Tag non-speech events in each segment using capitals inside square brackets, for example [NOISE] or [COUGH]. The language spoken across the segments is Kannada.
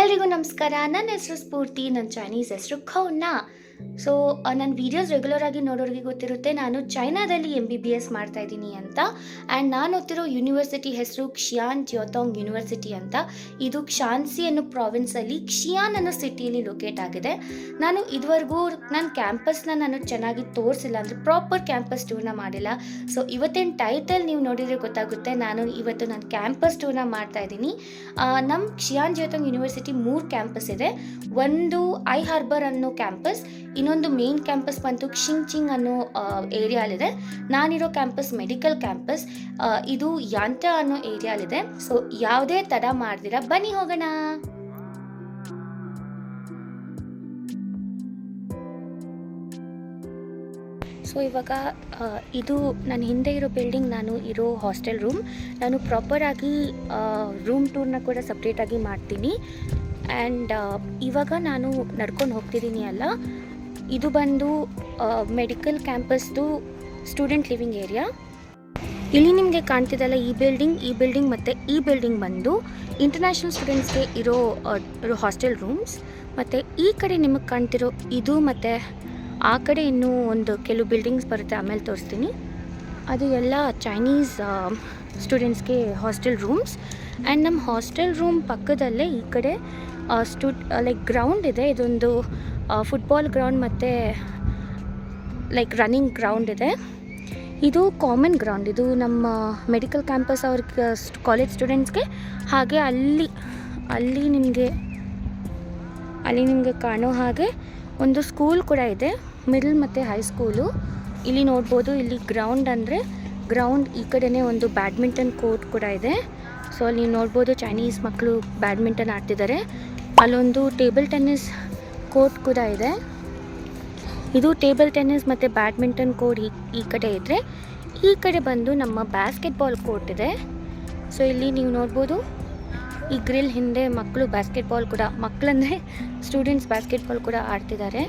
ಎಲ್ರಿಗೂ ನಮಸ್ಕಾರ. ನನ್ನ ಹೆಸರು ಸ್ಫೂರ್ತಿ ನನ್ನ ಚೈನೀಸ್ ಹೆಸರು ಖೌನಾ ಸೊ ನನ್ನ ವೀಡಿಯೋಸ್ ರೆಗ್ಯುಲರ್ ಆಗಿ ನೋಡೋರಿಗೆ ಗೊತ್ತಿರುತ್ತೆ, ನಾನು ಚೈನಾದಲ್ಲಿ ಎಂ ಬಿ ಬಿ ಎಸ್ ಮಾಡ್ತಾ ಇದ್ದೀನಿ ಅಂತ. ಆ್ಯಂಡ್ ನಾನು ಓದ್ತಿರೋ ಯೂನಿವರ್ಸಿಟಿ ಹೆಸರು ಕ್ಷಿಯಾನ್ ಜ್ಯೋತಾಂಗ್ ಯೂನಿವರ್ಸಿಟಿ ಅಂತ. ಇದು ಕ್ಷಾನ್ಸಿ ಅನ್ನೋ ಪ್ರಾವಿನ್ಸಲ್ಲಿ ಕ್ಷಿಯಾನ್ ಅನ್ನೋ ಸಿಟಿಯಲ್ಲಿ ಲೊಕೇಟ್ ಆಗಿದೆ. ನಾನು ಇದುವರೆಗೂ ನನ್ನ ಕ್ಯಾಂಪಸ್ನ ನಾನು ಚೆನ್ನಾಗಿ ತೋರಿಸಿಲ್ಲ ಅಂದರೆ ಪ್ರಾಪರ್ ಕ್ಯಾಂಪಸ್ ಟೂರ್ನ ಮಾಡಿಲ್ಲ. ಸೊ ಇವತ್ತಿನ ಟೈಟಲ್ ನೀವು ನೋಡಿದರೆ ಗೊತ್ತಾಗುತ್ತೆ. ನಾನು ಇವತ್ತು ನನ್ನ ಕ್ಯಾಂಪಸ್ ಟೂರ್ನ ಮಾಡ್ತಾ ಇದ್ದೀನಿ. ನಮ್ಮ ಕ್ಷಿಯಾನ್ ಜ್ಯೋತಾಂಗ್ ಯೂನಿವರ್ಸಿಟಿ ಮೂರು ಕ್ಯಾಂಪಸ್ ಇದೆ. ಒಂದು ಐ ಹಾರ್ಬರ್ ಅನ್ನೋ ಕ್ಯಾಂಪಸ್ ಇನ್ನೊಂದು ಮೇನ್ ಕ್ಯಾಂಪಸ್ ಬಂತು ಕ್ಷಿಂಗ್ ಚಿಂಗ್ ಅನ್ನೋ ಏರಿಯಾಲಿದೆ ನಾನಿರೋ ಕ್ಯಾಂಪಸ್ ಮೆಡಿಕಲ್ ಕ್ಯಾಂಪಸ್ ಇದು ಯಾಂತ ಅನ್ನೋ ಏರಿಯಾಲಿದೆ ಸೊ ಯಾವುದೇ ತಡ ಮಾಡ್ದಿರ ಬನ್ನಿ ಹೋಗೋಣ. ಸೊ ಇವಾಗ ಇದು ನನ್ನ ಹಿಂದೆ ಇರೋ ಬಿಲ್ಡಿಂಗ್ ನಾನು ಇರೋ ಹಾಸ್ಟೆಲ್ ರೂಮ್ ನಾನು ಪ್ರಾಪರಾಗಿ ರೂಮ್ ಟೂರ್ನ ಕೂಡ ಸಪ್ರೇಟಾಗಿ ಮಾಡ್ತೀನಿ. ಆ್ಯಂಡ್ ಇವಾಗ ನಾನು ನಡ್ಕೊಂಡು ಹೋಗ್ತಿದ್ದೀನಿ ಅಲ್ಲ. ಇದು ಬಂದು ಮೆಡಿಕಲ್ ಕ್ಯಾಂಪಸ್ದು ಸ್ಟೂಡೆಂಟ್ ಲಿವಿಂಗ್ ಏರಿಯಾ ಇಲ್ಲಿ ನಿಮಗೆ ಕಾಣ್ತಿದ್ದಲ್ಲ ಈ ಬಿಲ್ಡಿಂಗ್ ಈ ಬಿಲ್ಡಿಂಗ್ ಮತ್ತು ಈ ಬಿಲ್ಡಿಂಗ್ ಬಂದು ಇಂಟರ್ನ್ಯಾಷನಲ್ ಸ್ಟೂಡೆಂಟ್ಸ್ಗೆ ಇರೋ ಹಾಸ್ಟೆಲ್ ರೂಮ್ಸ್ ಮತ್ತು ಈ ಕಡೆ ನಿಮಗೆ ಕಾಣ್ತಿರೋ ಇದು ಮತ್ತು ಆ ಕಡೆ ಇನ್ನೂ ಒಂದು ಕೆಲವು ಬಿಲ್ಡಿಂಗ್ಸ್ ಬರುತ್ತೆ ಆಮೇಲೆ ತೋರಿಸ್ತೀನಿ. ಅದು ಎಲ್ಲ ಚೈನೀಸ್ ಸ್ಟೂಡೆಂಟ್ಸ್ಗೆ ಹಾಸ್ಟೆಲ್ ರೂಮ್ಸ್ ಆ್ಯಂಡ್ ನಮ್ಮ ಹಾಸ್ಟೆಲ್ ರೂಮ್ ಪಕ್ಕದಲ್ಲೇ ಈ ಕಡೆ ಸ್ಟೂ ಲೈಕ್ ಗ್ರೌಂಡ್ ಇದೆ. ಇದೊಂದು ಫುಟ್ಬಾಲ್ ಗ್ರೌಂಡ್ ಮತ್ತು ಲೈಕ್ ರನ್ನಿಂಗ್ ಗ್ರೌಂಡ್ ಇದೆ. ಇದು ಕಾಮನ್ ಗ್ರೌಂಡ್ ಇದು ನಮ್ಮ ಮೆಡಿಕಲ್ ಕ್ಯಾಂಪಸ್ ಅವ್ರ ಕಾಲೇಜ್ ಸ್ಟೂಡೆಂಟ್ಸ್ಗೆ ಹಾಗೆ ಅಲ್ಲಿ ಅಲ್ಲಿ ನಿಮಗೆ ಅಲ್ಲಿ ನಿಮಗೆ ಕಾಣೋ ಹಾಗೆ ಒಂದು ಸ್ಕೂಲ್ ಕೂಡ ಇದೆ. ಮಿಡಲ್ ಮತ್ತು ಹೈಸ್ಕೂಲು ಇಲ್ಲಿ ನೋಡ್ಬೋದು, ಇಲ್ಲಿ ಗ್ರೌಂಡ್ ಅಂದರೆ ಗ್ರೌಂಡ್ ಈ ಕಡೆನೇ ಒಂದು ಬ್ಯಾಡ್ಮಿಂಟನ್ ಕೋರ್ಟ್ ಕೂಡ ಇದೆ. ಸೊ ಅಲ್ಲಿ ನೋಡ್ಬೋದು ಚೈನೀಸ್ ಮಕ್ಕಳು ಬ್ಯಾಡ್ಮಿಂಟನ್ ಆಡ್ತಿದ್ದಾರೆ. ಅಲ್ಲೊಂದು ಟೇಬಲ್ ಟೆನ್ನಿಸ್ ಕೋರ್ಟ್ ಕೂಡ ಇದೆ. ಇದು ಟೇಬಲ್ ಟೆನ್ನಿಸ್ ಮತ್ತು ಬ್ಯಾಡ್ಮಿಂಟನ್ ಕೋರ್ಟ್ ಈ ಈ ಕಡೆ ಇದ್ದರೆ ಈ ಕಡೆ ಬಂದು ನಮ್ಮ ಬ್ಯಾಸ್ಕೆಟ್ಬಾಲ್ ಕೋರ್ಟ್ ಇದೆ. ಸೊ ಇಲ್ಲಿ ನೀವು ನೋಡ್ಬೋದು, ಈ ಗ್ರಿಲ್ ಹಿಂದೆ ಮಕ್ಕಳು ಬ್ಯಾಸ್ಕೆಟ್ಬಾಲ್ ಕೂಡ, ಮಕ್ಕಳಂದರೆ ಸ್ಟೂಡೆಂಟ್ಸ್ ಬ್ಯಾಸ್ಕೆಟ್ಬಾಲ್ ಕೂಡ ಆಡ್ತಿದ್ದಾರೆ.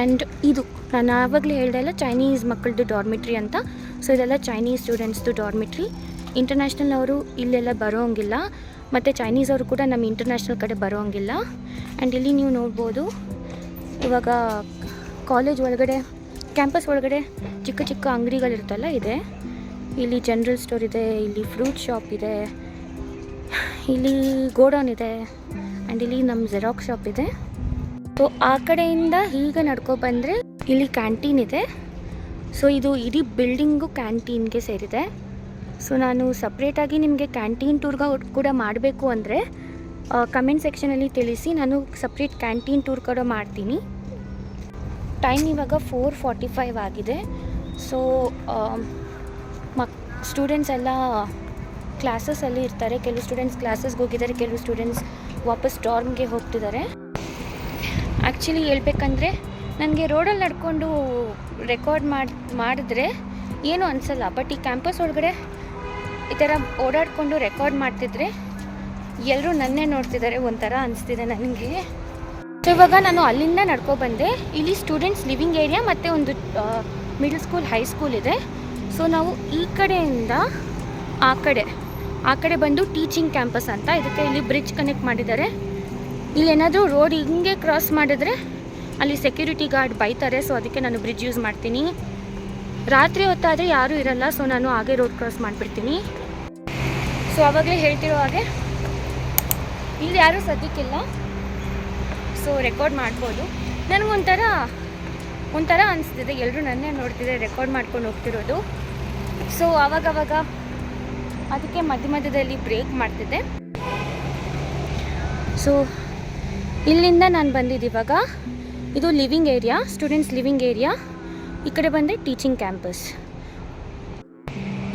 ಆ್ಯಂಡ್ ಇದು, ನಾನು ಆವಾಗಲೇ ಹೇಳ್ದೆ ಎಲ್ಲ ಚೈನೀಸ್ ಮಕ್ಕಳದ್ದು ಡಾರ್ಮಿಟ್ರಿ ಅಂತ. ಸೊ ಇದೆಲ್ಲ ಚೈನೀಸ್ ಸ್ಟೂಡೆಂಟ್ಸ್ದು ಡಾರ್ಮಿಟ್ರಿ ಇಂಟರ್ನ್ಯಾಷನಲ್ ಅವರು ಇಲ್ಲೆಲ್ಲ ಬರೋಂಗಿಲ್ಲ. ಮತ್ತು ಚೈನೀಸ್ ಅವರು ಕೂಡ ನಮ್ಮ ಇಂಟರ್ನ್ಯಾಷನಲ್ ಕಡೆ ಬರೋಂಗಿಲ್ಲ. ಆ್ಯಂಡ್ ಇಲ್ಲಿ ನೀವು ನೋಡ್ಬೋದು, ಇವಾಗ ಕಾಲೇಜ್ ಒಳಗಡೆ ಕ್ಯಾಂಪಸ್ ಒಳಗಡೆ ಚಿಕ್ಕ ಚಿಕ್ಕ ಅಂಗಡಿಗಳಿರುತ್ತಲ್ಲ ಇದೆ. ಇಲ್ಲಿ ಜನರಲ್ ಸ್ಟೋರ್ ಇದೆ, ಇಲ್ಲಿ ಫ್ರೂಟ್ ಶಾಪ್ ಇದೆ, ಇಲ್ಲಿ ಗೋಡೌನ್ ಇದೆ ಆ್ಯಂಡ್ ಇಲ್ಲಿ ನಮ್ಮ ಜೆರಾಕ್ಸ್ ಶಾಪ್ ಇದೆ. ಸೊ ಆ ಕಡೆಯಿಂದ ಹೀಗೆ ನಡ್ಕೊ ಬಂದರೆ ಇಲ್ಲಿ ಕ್ಯಾಂಟೀನ್ ಇದೆ. ಸೊ ಇದು ಇಡೀ ಬಿಲ್ಡಿಂಗು ಕ್ಯಾಂಟೀನ್ಗೆ ಸೇರಿದೆ. ಸೊ ನಾನು ಸಪ್ರೇಟಾಗಿ ನಿಮಗೆ ಕ್ಯಾಂಟೀನ್ ಟೂರ್ಗ ಕೂಡ ಮಾಡಬೇಕು ಅಂದರೆ ಕಮೆಂಟ್ ಸೆಕ್ಷನಲ್ಲಿ ತಿಳಿಸಿ, ನಾನು ಸಪ್ರೇಟ್ ಕ್ಯಾಂಟೀನ್ ಟೂರ್ ಕೂಡ ಮಾಡ್ತೀನಿ. ಟೈಮ್ ಇವಾಗ ಫೋರ್ ಫಾರ್ಟಿ ಫೈವ್ ಆಗಿದೆ ಸೊ ಮಕ್ ಸ್ಟೂಡೆಂಟ್ಸ್ ಎಲ್ಲ ಕ್ಲಾಸಸ್ಸಲ್ಲಿ ಇರ್ತಾರೆ. ಕೆಲವು ಸ್ಟೂಡೆಂಟ್ಸ್ ಕ್ಲಾಸಸ್ಗೆ ಹೋಗಿದ್ದಾರೆ, ಕೆಲವು ಸ್ಟೂಡೆಂಟ್ಸ್ ವಾಪಸ್ ಡಾರ್ಮ್ಗೆ ಹೋಗ್ತಿದ್ದಾರೆ. ಆ್ಯಕ್ಚುಲಿ ಹೇಳ್ಬೇಕಂದ್ರೆ, ನನಗೆ ರೋಡಲ್ಲಿ ನಡ್ಕೊಂಡು ರೆಕಾರ್ಡ್ ಮಾಡಿ, ಮಾಡಿದ್ರೆ ಏನೂ ಅನಿಸಲ್ಲ. ಬಟ್ ಈ ಕ್ಯಾಂಪಸ್ ಒಳಗಡೆ ಈ ಥರ ಓಡಾಡಿಕೊಂಡು ರೆಕಾರ್ಡ್ ಮಾಡ್ತಿದ್ರೆ ಎಲ್ಲರೂ ನನ್ನೇ ನೋಡ್ತಿದ್ದಾರೆ ಒಂಥರ ಅನಿಸ್ತಿದೆ ನನಗೆ. ಸೊ ಇವಾಗ ನಾನು ಅಲ್ಲಿಂದ ನಡ್ಕೊ ಬಂದೆ. ಇಲ್ಲಿ ಸ್ಟೂಡೆಂಟ್ಸ್ ಲಿವಿಂಗ್ ಏರಿಯಾ ಮತ್ತು ಒಂದು ಮಿಡಲ್ ಸ್ಕೂಲ್ ಹೈ ಸ್ಕೂಲ್ ಇದೆ. ಸೊ ನಾವು ಈ ಕಡೆಯಿಂದ ಆ ಕಡೆ ಆ ಕಡೆ ಬಂದು ಟೀಚಿಂಗ್ ಕ್ಯಾಂಪಸ್ ಅಂತ ಇದಕ್ಕೆ ಇಲ್ಲಿ ಬ್ರಿಡ್ಜ್ ಕನೆಕ್ಟ್ ಮಾಡಿದ್ದಾರೆ. ಇಲ್ಲಿ ಏನಾದರೂ ರೋಡ್ ಹಿಂಗೆ ಕ್ರಾಸ್ ಮಾಡಿದ್ರೆ ಅಲ್ಲಿ ಸೆಕ್ಯೂರಿಟಿ ಗಾರ್ಡ್ ಬೈತಾರೆ. ಸೊ ಅದಕ್ಕೆ ನಾನು ಬ್ರಿಡ್ಜ್ ಯೂಸ್ ಮಾಡ್ತೀನಿ. ರಾತ್ರಿ ಹೊತ್ತಾದರೆ ಯಾರೂ ಇರಲ್ಲ ಸೊ ನಾನು ಹಾಗೆ ರೋಡ್ ಕ್ರಾಸ್ ಮಾಡಿಬಿಡ್ತೀನಿ. ಸೊ ಆವಾಗಲೇ ಹೇಳ್ತಿರೋ ಹಾಗೆ, ಇಲ್ಲಿ ಯಾರೂ ಸದ್ಯಕ್ಕಿಲ್ಲ. ಸೊ ರೆಕಾರ್ಡ್ ಮಾಡ್ಬೋದು. ನನಗೊಂಥರ ಒಂಥರ ಅನಿಸ್ತಿದೆ. ಎಲ್ಲರೂ ನನ್ನೇ ನೋಡ್ತಿದ್ದೆ ರೆಕಾರ್ಡ್ ಮಾಡ್ಕೊಂಡು ಹೋಗ್ತಿರೋದು. ಸೊ ಆವಾಗವಾಗ ಅದಕ್ಕೆ ಮಧ್ಯ ಮಧ್ಯದಲ್ಲಿ ಬ್ರೇಕ್ ಮಾಡ್ತಿದ್ದೆ. ಸೊ ಇಲ್ಲಿಂದ ನಾನು ಬಂದಿದ್ದು ಇವಾಗ, ಇದು living area students living area ಈ ಕಡೆ ಬಂದರೆ ಟೀಚಿಂಗ್ ಕ್ಯಾಂಪಸ್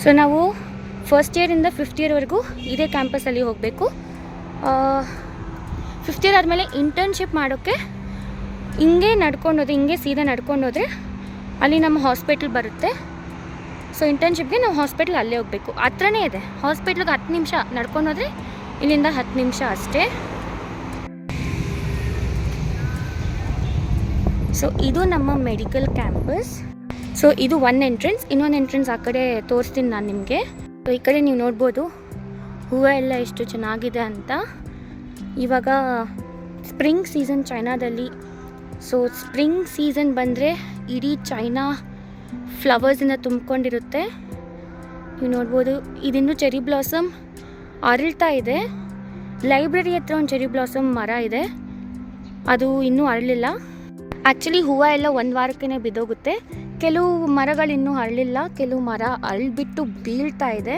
ಸೊ ನಾವು ಫಸ್ಟ್ ಇಯರಿಂದ ಫಿಫ್ತ್ ಇಯರ್ವರೆಗೂ ಇದೇ ಕ್ಯಾಂಪಸಲ್ಲಿ ಹೋಗಬೇಕು. ಫಿಫ್ತ್ ಇಯರ್ ಆದಮೇಲೆ ಇಂಟರ್ನ್ಶಿಪ್ ಮಾಡೋಕ್ಕೆ ಹಿಂಗೆ ನಡ್ಕೊಂಡು ಹೋದ್ರೆ, ಹಿಂಗೆ ಸೀದಾ ನಡ್ಕೊಂಡು ಹೋದರೆ ಅಲ್ಲಿ ನಮ್ಮ ಹಾಸ್ಪಿಟ್ಲ್ ಬರುತ್ತೆ. ಸೊ ಇಂಟರ್ನ್ಶಿಪ್ಗೆ ನಾವು ಹಾಸ್ಪಿಟ್ಲ್ ಅಲ್ಲೇ ಹೋಗಬೇಕು. ಹತ್ರನೇ ಇದೆ. ಹಾಸ್ಪಿಟ್ಲಿಗೆ ಹತ್ತು ನಿಮಿಷ ನಡ್ಕೊಂಡು ಹೋದರೆ ಇಲ್ಲಿಂದ ಹತ್ತು ನಿಮಿಷ ಅಷ್ಟೇ. ಸೊ ಇದು ನಮ್ಮ ಮೆಡಿಕಲ್ ಕ್ಯಾಂಪಸ್ ಸೊ ಇದು ಒನ್ ಎಂಟ್ರೆನ್ಸ್ ಇನ್ನೊಂದು ಎಂಟ್ರೆನ್ಸ್ ಆ ಕಡೆ ತೋರಿಸ್ತೀನಿ ನಾನು ನಿಮಗೆ. ಸೊ ಈ ಕಡೆ ನೀವು ನೋಡ್ಬೋದು ಹೂವು ಎಲ್ಲ ಎಷ್ಟು ಚೆನ್ನಾಗಿದೆ ಅಂತ. ಇವಾಗ ಸ್ಪ್ರಿಂಗ್ ಸೀಸನ್ ಚೈನಾದಲ್ಲಿ. ಸೊ ಸ್ಪ್ರಿಂಗ್ ಸೀಸನ್ ಬಂದರೆ ಇಡೀ ಚೈನಾ ಫ್ಲವರ್ಸಿಂದ ತುಂಬಿಕೊಂಡಿರುತ್ತೆ. ನೀವು ನೋಡ್ಬೋದು, ಇದಿನ್ನೂ ಚೆರಿ ಬ್ಲಾಸಮ್ ಅರಳ್ತಾ ಇದೆ. ಲೈಬ್ರರಿ ಹತ್ರ ಒಂದು ಚೆರಿ ಬ್ಲಾಸಮ್ ಮರ ಇದೆ. ಅದು ಇನ್ನೂ ಅರಳಿಲ್ಲ. ಆ್ಯಕ್ಚುಲಿ ಹೂವು ಎಲ್ಲ ಒಂದು ವಾರಕ್ಕೆ ಬಿದ್ದೋಗುತ್ತೆ. ಕೆಲವು ಮರಗಳು ಇನ್ನೂ ಅರಳಿಲ್ಲ, ಕೆಲವು ಮರ ಅರಳ್ಬಿಟ್ಟು ಬೀಳ್ತಾ ಇದೆ.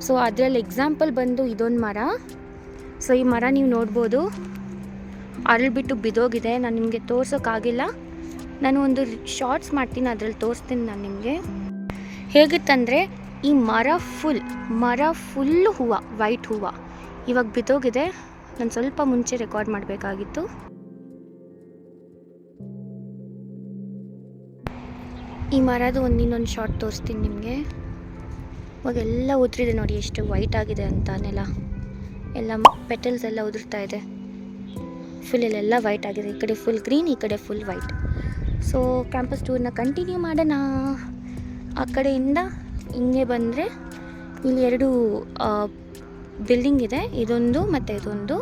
ಸೊ ಅದರಲ್ಲಿ ಎಕ್ಸಾಂಪಲ್ ಬಂದು ಇದೊಂದು ಮರ. ಸೊ ಈ ಮರ ನೀವು ನೋಡ್ಬೋದು. ಅರಳ್ಬಿಟ್ಟು ಬಿದ್ದೋಗಿದೆ. ನಾನು ನಿಮಗೆ ತೋರ್ಸೋಕ್ಕಾಗಿಲ್ಲ ನಾನು ಒಂದು ಶಾರ್ಟ್ಸ್ ಮಾಡ್ತೀನಿ, ಅದ್ರಲ್ಲಿ ತೋರಿಸ್ತೀನಿ ನಾನು ನಿಮಗೆ. ಹೇಗಿತ್ತಂದರೆ, ಈ ಮರ ಫುಲ್ ಮರ ಫುಲ್ಲು ಹೂವು ವೈಟ್ ಹೂವು. ಇವಾಗ ಬಿದ್ದೋಗಿದೆ. ನಾನು ಸ್ವಲ್ಪ ಮುಂಚೆ ರೆಕಾರ್ಡ್ ಮಾಡಬೇಕಾಗಿತ್ತು. ಈ ಮರದ ಒಂದು ಇನ್ನೊಂದು ಶಾರ್ಟ್ ತೋರಿಸ್ತೀನಿ ನಿಮಗೆ. ಇವಾಗ ಎಲ್ಲ ಉದುರಿದೆ ನೋಡಿ ಎಷ್ಟು ವೈಟ್ ಆಗಿದೆ ಅಂತ ನೆಲ ಎಲ್ಲ ಪೆಟಲ್ಸ್ ಎಲ್ಲ ಉದುರ್ತಾ ಇದೆ. ಫುಲ್ ಇಲ್ಲೆಲ್ಲ ವೈಟ್ ಆಗಿದೆ. ಈ ಕಡೆ ಫುಲ್ ಗ್ರೀನ್ ಈ ಕಡೆ ಫುಲ್ ವೈಟ್ ಸೊ ಕ್ಯಾಂಪಸ್ ಟೂರ್ನ ಕಂಟಿನ್ಯೂ ಮಾಡೋಣ. ಆ ಕಡೆಯಿಂದ ಹಿಂಗೆ ಬಂದರೆ ಇಲ್ಲಿ ಎರಡು ಬಿಲ್ಡಿಂಗ್ ಇದೆ. ಇದೊಂದು ಮತ್ತು ಇದೊಂದು.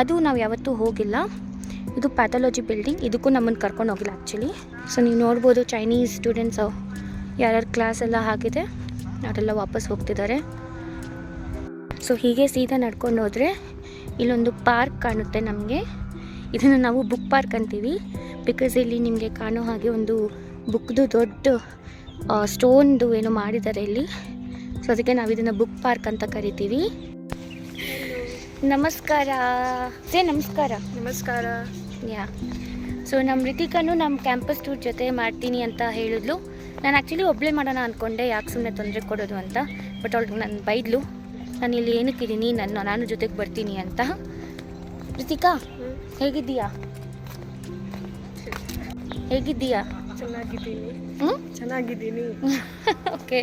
ಅದು ನಾವು ಯಾವತ್ತೂ ಹೋಗಿಲ್ಲ. ಇದು ಪ್ಯಾಥಾಲಜಿ ಬಿಲ್ಡಿಂಗ್ ಇದಕ್ಕೂ ನಮ್ಮನ್ನು ಕರ್ಕೊಂಡು ಹೋಗಿಲ್ಲ ಆ್ಯಕ್ಚುಲಿ ಸೊ ನೀವು ನೋಡ್ಬೋದು ಚೈನೀಸ್ ಸ್ಟೂಡೆಂಟ್ಸು ಯಾರ್ಯಾರು ಕ್ಲಾಸ್ ಎಲ್ಲ ಆಗಿದೆ, ಅವರೆಲ್ಲ ವಾಪಸ್ ಹೋಗ್ತಿದ್ದಾರೆ. ಸೊ ಹೀಗೆ ಸೀದಾ ನಡ್ಕೊಂಡು ಹೋದರೆ, ಇಲ್ಲೊಂದು ಪಾರ್ಕ್ ಕಾಣುತ್ತೆ ನಮಗೆ. ಇದನ್ನು ನಾವು ಬುಕ್ ಪಾರ್ಕ್ ಅಂತೀವಿ. ಬಿಕಾಸ್ ಇಲ್ಲಿ ನಿಮಗೆ ಕಾಣೋ ಹಾಗೆ ಒಂದು ಬುಕ್ದು ದೊಡ್ಡ ಸ್ಟೋನ್ದು ಏನೋ ಮಾಡಿದ್ದಾರೆ ಇಲ್ಲಿ. ಸೊ ಅದಕ್ಕೆ ನಾವು ಇದನ್ನು ಬುಕ್ ಪಾರ್ಕ್ ಅಂತ ಕರಿತೀವಿ. ನಮಸ್ಕಾರ. ಸೇ, ನಮಸ್ಕಾರ. ನಮಸ್ಕಾರ. ಯಾ. ಸೊ ನಮ್ಮ ರಿತಿಕನು ನಮ್ಮ ಕ್ಯಾಂಪಸ್ ಟೂರ್ ಜೊತೆ ಮಾಡ್ತೀನಿ ಅಂತ ಹೇಳಿದ್ಲು. ನಾನು ಆ್ಯಕ್ಚುಲಿ ಒಬ್ಬಳೇ ಮಾಡೋಣ ಅಂದ್ಕೊಂಡೆ ಯಾಕೆ ಸುಮ್ಮನೆ ತೊಂದರೆ ಕೊಡೋದು ಅಂತ. ಬಟ್ ಅವಳು ನನ್ನ ಬೈದ್ಲು ನಾನು ಇಲ್ಲಿ ಏನಕ್ಕಿದ್ದೀನಿ ನನ್ನ ನಾನು ಜೊತೆಗೆ ಬರ್ತೀನಿ ಅಂತ. ರಿತಿಕಾ ಹೇಗಿದ್ದೀಯಾ? ಹೇಗಿದ್ದೀಯಾ? ಚೆನ್ನಾಗಿದ್ದೀನಿ. ಹ್ಞೂ ಚೆನ್ನಾಗಿದ್ದೀನಿ. [LAUGHS] ಓಕೆ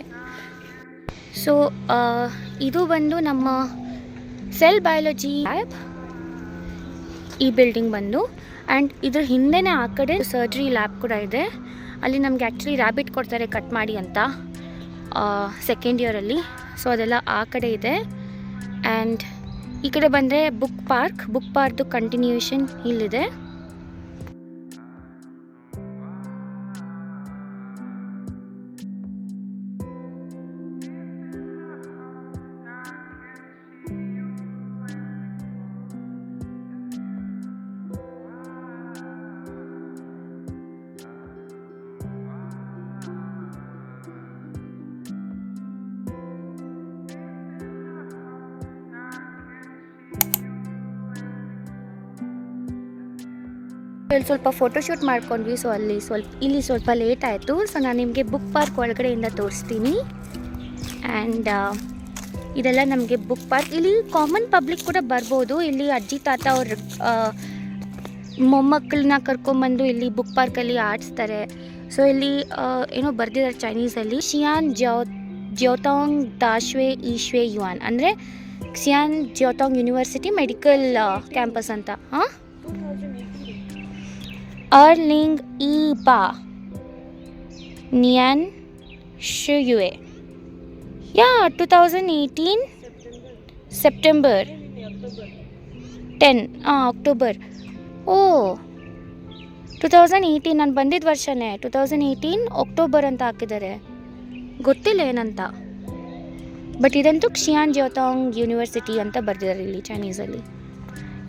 ಸೊ ಇದು ಬಂದು ನಮ್ಮ ಸೆಲ್ ಬಯಾಲಜಿ ಲ್ಯಾಬ್ ಈ ಬಿಲ್ಡಿಂಗ್ ಬಂದು. ಆ್ಯಂಡ್ ಇದ್ರ ಹಿಂದೆನೇ ಆ ಕಡೆ ಸರ್ಜರಿ ಲ್ಯಾಬ್ ಕೂಡ ಇದೆ. ಅಲ್ಲಿ ನಮಗೆ ಆ್ಯಕ್ಚುಲಿ ರ್ಯಾಬಿಟ್ ಕೊಡ್ತಾರೆ ಕಟ್ ಮಾಡಿ ಅಂತ ಸೆಕೆಂಡ್ ಇಯರಲ್ಲಿ ಸೊ ಅದೆಲ್ಲ ಆ ಕಡೆ ಇದೆ. ಆ್ಯಂಡ್ ಈ ಕಡೆ ಬಂದರೆ ಬುಕ್ ಪಾರ್ಕ್ ಬುಕ್ ಪಾರ್ಕ್ದು ಕಂಟಿನ್ಯೂಯೇಷನ್ ಇಲ್ಲಿದೆ. ಇಲ್ಲಿ ಸ್ವಲ್ಪ ಫೋಟೋಶೂಟ್ ಮಾಡ್ಕೊಂಡ್ವಿ. ಸೊ ಅಲ್ಲಿ ಸ್ವಲ್ಪ, ಇಲ್ಲಿ ಸ್ವಲ್ಪ ಲೇಟ್ ಆಯಿತು. ಸೊ ನಾನು ನಿಮಗೆ ಬುಕ್ ಪಾರ್ಕ್ ಒಳಗಡೆಯಿಂದ ತೋರಿಸ್ತೀನಿ. ಆ್ಯಂಡ್ ಇದೆಲ್ಲ ನಮಗೆ ಬುಕ್ ಪಾರ್ಕ್ ಇಲ್ಲಿ ಕಾಮನ್ ಪಬ್ಲಿಕ್ ಕೂಡ ಬರ್ಬೋದು. ಇಲ್ಲಿ ಅಜ್ಜಿ, ತಾತ ಅವ್ರ ಮೊಮ್ಮಕ್ಕಳನ್ನ ಕರ್ಕೊಂಬಂದು ಇಲ್ಲಿ ಬುಕ್ ಪಾರ್ಕಲ್ಲಿ ಆಡಿಸ್ತಾರೆ. ಸೊ ಇಲ್ಲಿ ಏನೋ ಬರ್ದಿದ್ದಾರೆ ಚೈನೀಸಲ್ಲಿ ಶಿಯಾನ್ ಜ್ಯೋ ಜ್ಯೋತಾಂಗ್ ದಾಶ್ವೆ ಈಶ್ವೆ ಯುವಾನ್ ಅಂದರೆ Xi'an Jiaotong university medical campus ಅಂತ. ಹಾಂ? Erling E. Ba Nian Shuyue. Yeah, 2018 September ten ಹಾಂ October oh two thousand eighteen ನಾನು ಬಂದಿದ್ದ ವರ್ಷನೇ. ಟು ತೌಸಂಡ್ ಏಯ್ಟೀನ್ ಅಕ್ಟೋಬರ್ ಅಂತ ಹಾಕಿದ್ದಾರೆ ಗೊತ್ತಿಲ್ಲ ಏನಂತ. ಬಟ್ ಇದಂತೂ ಕ್ಷಿಯಾನ್ ಜ್ಯೋತಾಂಗ್ ಯೂನಿವರ್ಸಿಟಿ ಅಂತ ಬರೆದಿದ್ದಾರೆ ಇಲ್ಲಿ ಚೈನೀಸಲ್ಲಿ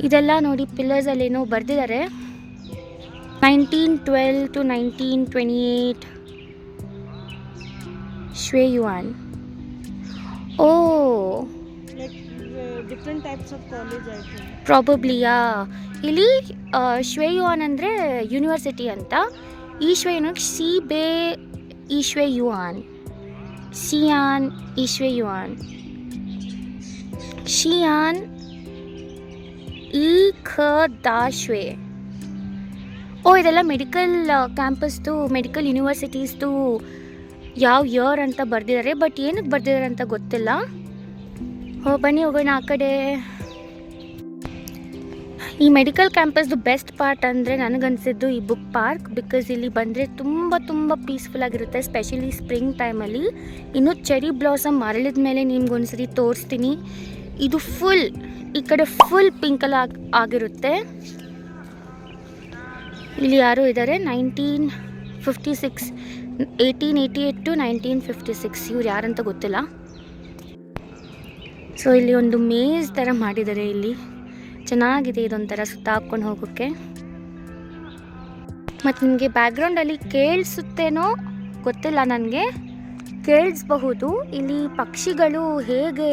ಇದೆಲ್ಲ ನೋಡಿ ಪಿಲ್ಲರ್ಸಲ್ಲಿ ಏನೋ ಬರ್ದಿದ್ದಾರೆ nineteen twelve to Shui twenty eight ಶ್ವೇ ಯುವಾನ್ ಓ like different types of college probably ಪ್ರಾಬಬ್ಲಿಯಾ ಇಲ್ಲಿ ಶ್ವೇ ಯುವಾನ್ ಅಂದರೆ ಯೂನಿವರ್ಸಿಟಿ ಅಂತ. ಈ ಶ್ವೇ ಯುವಾನ್ ಸಿ ಬೇ ಈಶ್ವೆ ಯುವಾನ್ ಸಿಯಾನ್ ಈಶ್ವೆ ಯುವಾನ್ ಶಿಯಾನ್ ಈ ಖ ದಾಶ್ವೆ ಓ, ಇದೆಲ್ಲ ಮೆಡಿಕಲ್ ಕ್ಯಾಂಪಸ್ದು ಮೆಡಿಕಲ್ ಯೂನಿವರ್ಸಿಟೀಸ್ದು ಯಾವ ಇಯರ್ ಅಂತ ಬರ್ದಿದ್ದಾರೆ ಬಟ್ ಏನಕ್ಕೆ ಬರ್ದಿದ್ದಾರೆ ಅಂತ ಗೊತ್ತಿಲ್ಲ. ಓ ಬನ್ನಿ, ಹೋಗೋಣ ಆ ಕಡೆ. ಈ ಮೆಡಿಕಲ್ ಕ್ಯಾಂಪಸ್ದು ಬೆಸ್ಟ್ ಪಾರ್ಟ್ ಅಂದರೆ ನನಗನ್ಸಿದ್ದು ಈ ಬುಕ್ ಪಾರ್ಕ್ ಬಿಕಾಸ್ ಇಲ್ಲಿ ಬಂದರೆ ತುಂಬ ತುಂಬ ಪೀಸ್ಫುಲ್ ಆಗಿರುತ್ತೆ ಸ್ಪೆಷಲಿ ಸ್ಪ್ರಿಂಗ್ ಟೈಮಲ್ಲಿ ಇನ್ನು ಚೆರಿ ಬ್ಲಾಸಮ್ ಮರಳಿದ ಮೇಲೆ ನಿಮ್ಗೊಂದ್ಸರಿ ತೋರಿಸ್ತೀನಿ. ಇದು ಫುಲ್ ಈ ಕಡೆ ಫುಲ್ ಪಿಂಕಲ್ ಆಗಿ, ಆಗಿರುತ್ತೆ. ಇಲ್ಲಿ ಯಾರು ಇದ್ದಾರೆ nineteen fifty six, eighteen eighty eight to nineteen fifty six. ಇವ್ರು ಯಾರಂತ ಗೊತ್ತಿಲ್ಲ. ಸೊ ಇಲ್ಲಿ ಒಂದು ಮೇಜ್ ಥರ ಮಾಡಿದ್ದಾರೆ ಇಲ್ಲಿ. ಚೆನ್ನಾಗಿದೆ ಇದೊಂಥರ ಸುತ್ತ ಹಾಕ್ಕೊಂಡು ಹೋಗೋಕ್ಕೆ. ಮತ್ತು ನಿಮಗೆ ಬ್ಯಾಕ್ಗ್ರೌಂಡಲ್ಲಿ ಕೇಳಿಸುತ್ತೇನೋ ಗೊತ್ತಿಲ್ಲ ನನಗೆ. ಕೇಳಿಸ್ಬಹುದು. ಇಲ್ಲಿ ಪಕ್ಷಿಗಳು ಹೇಗೆ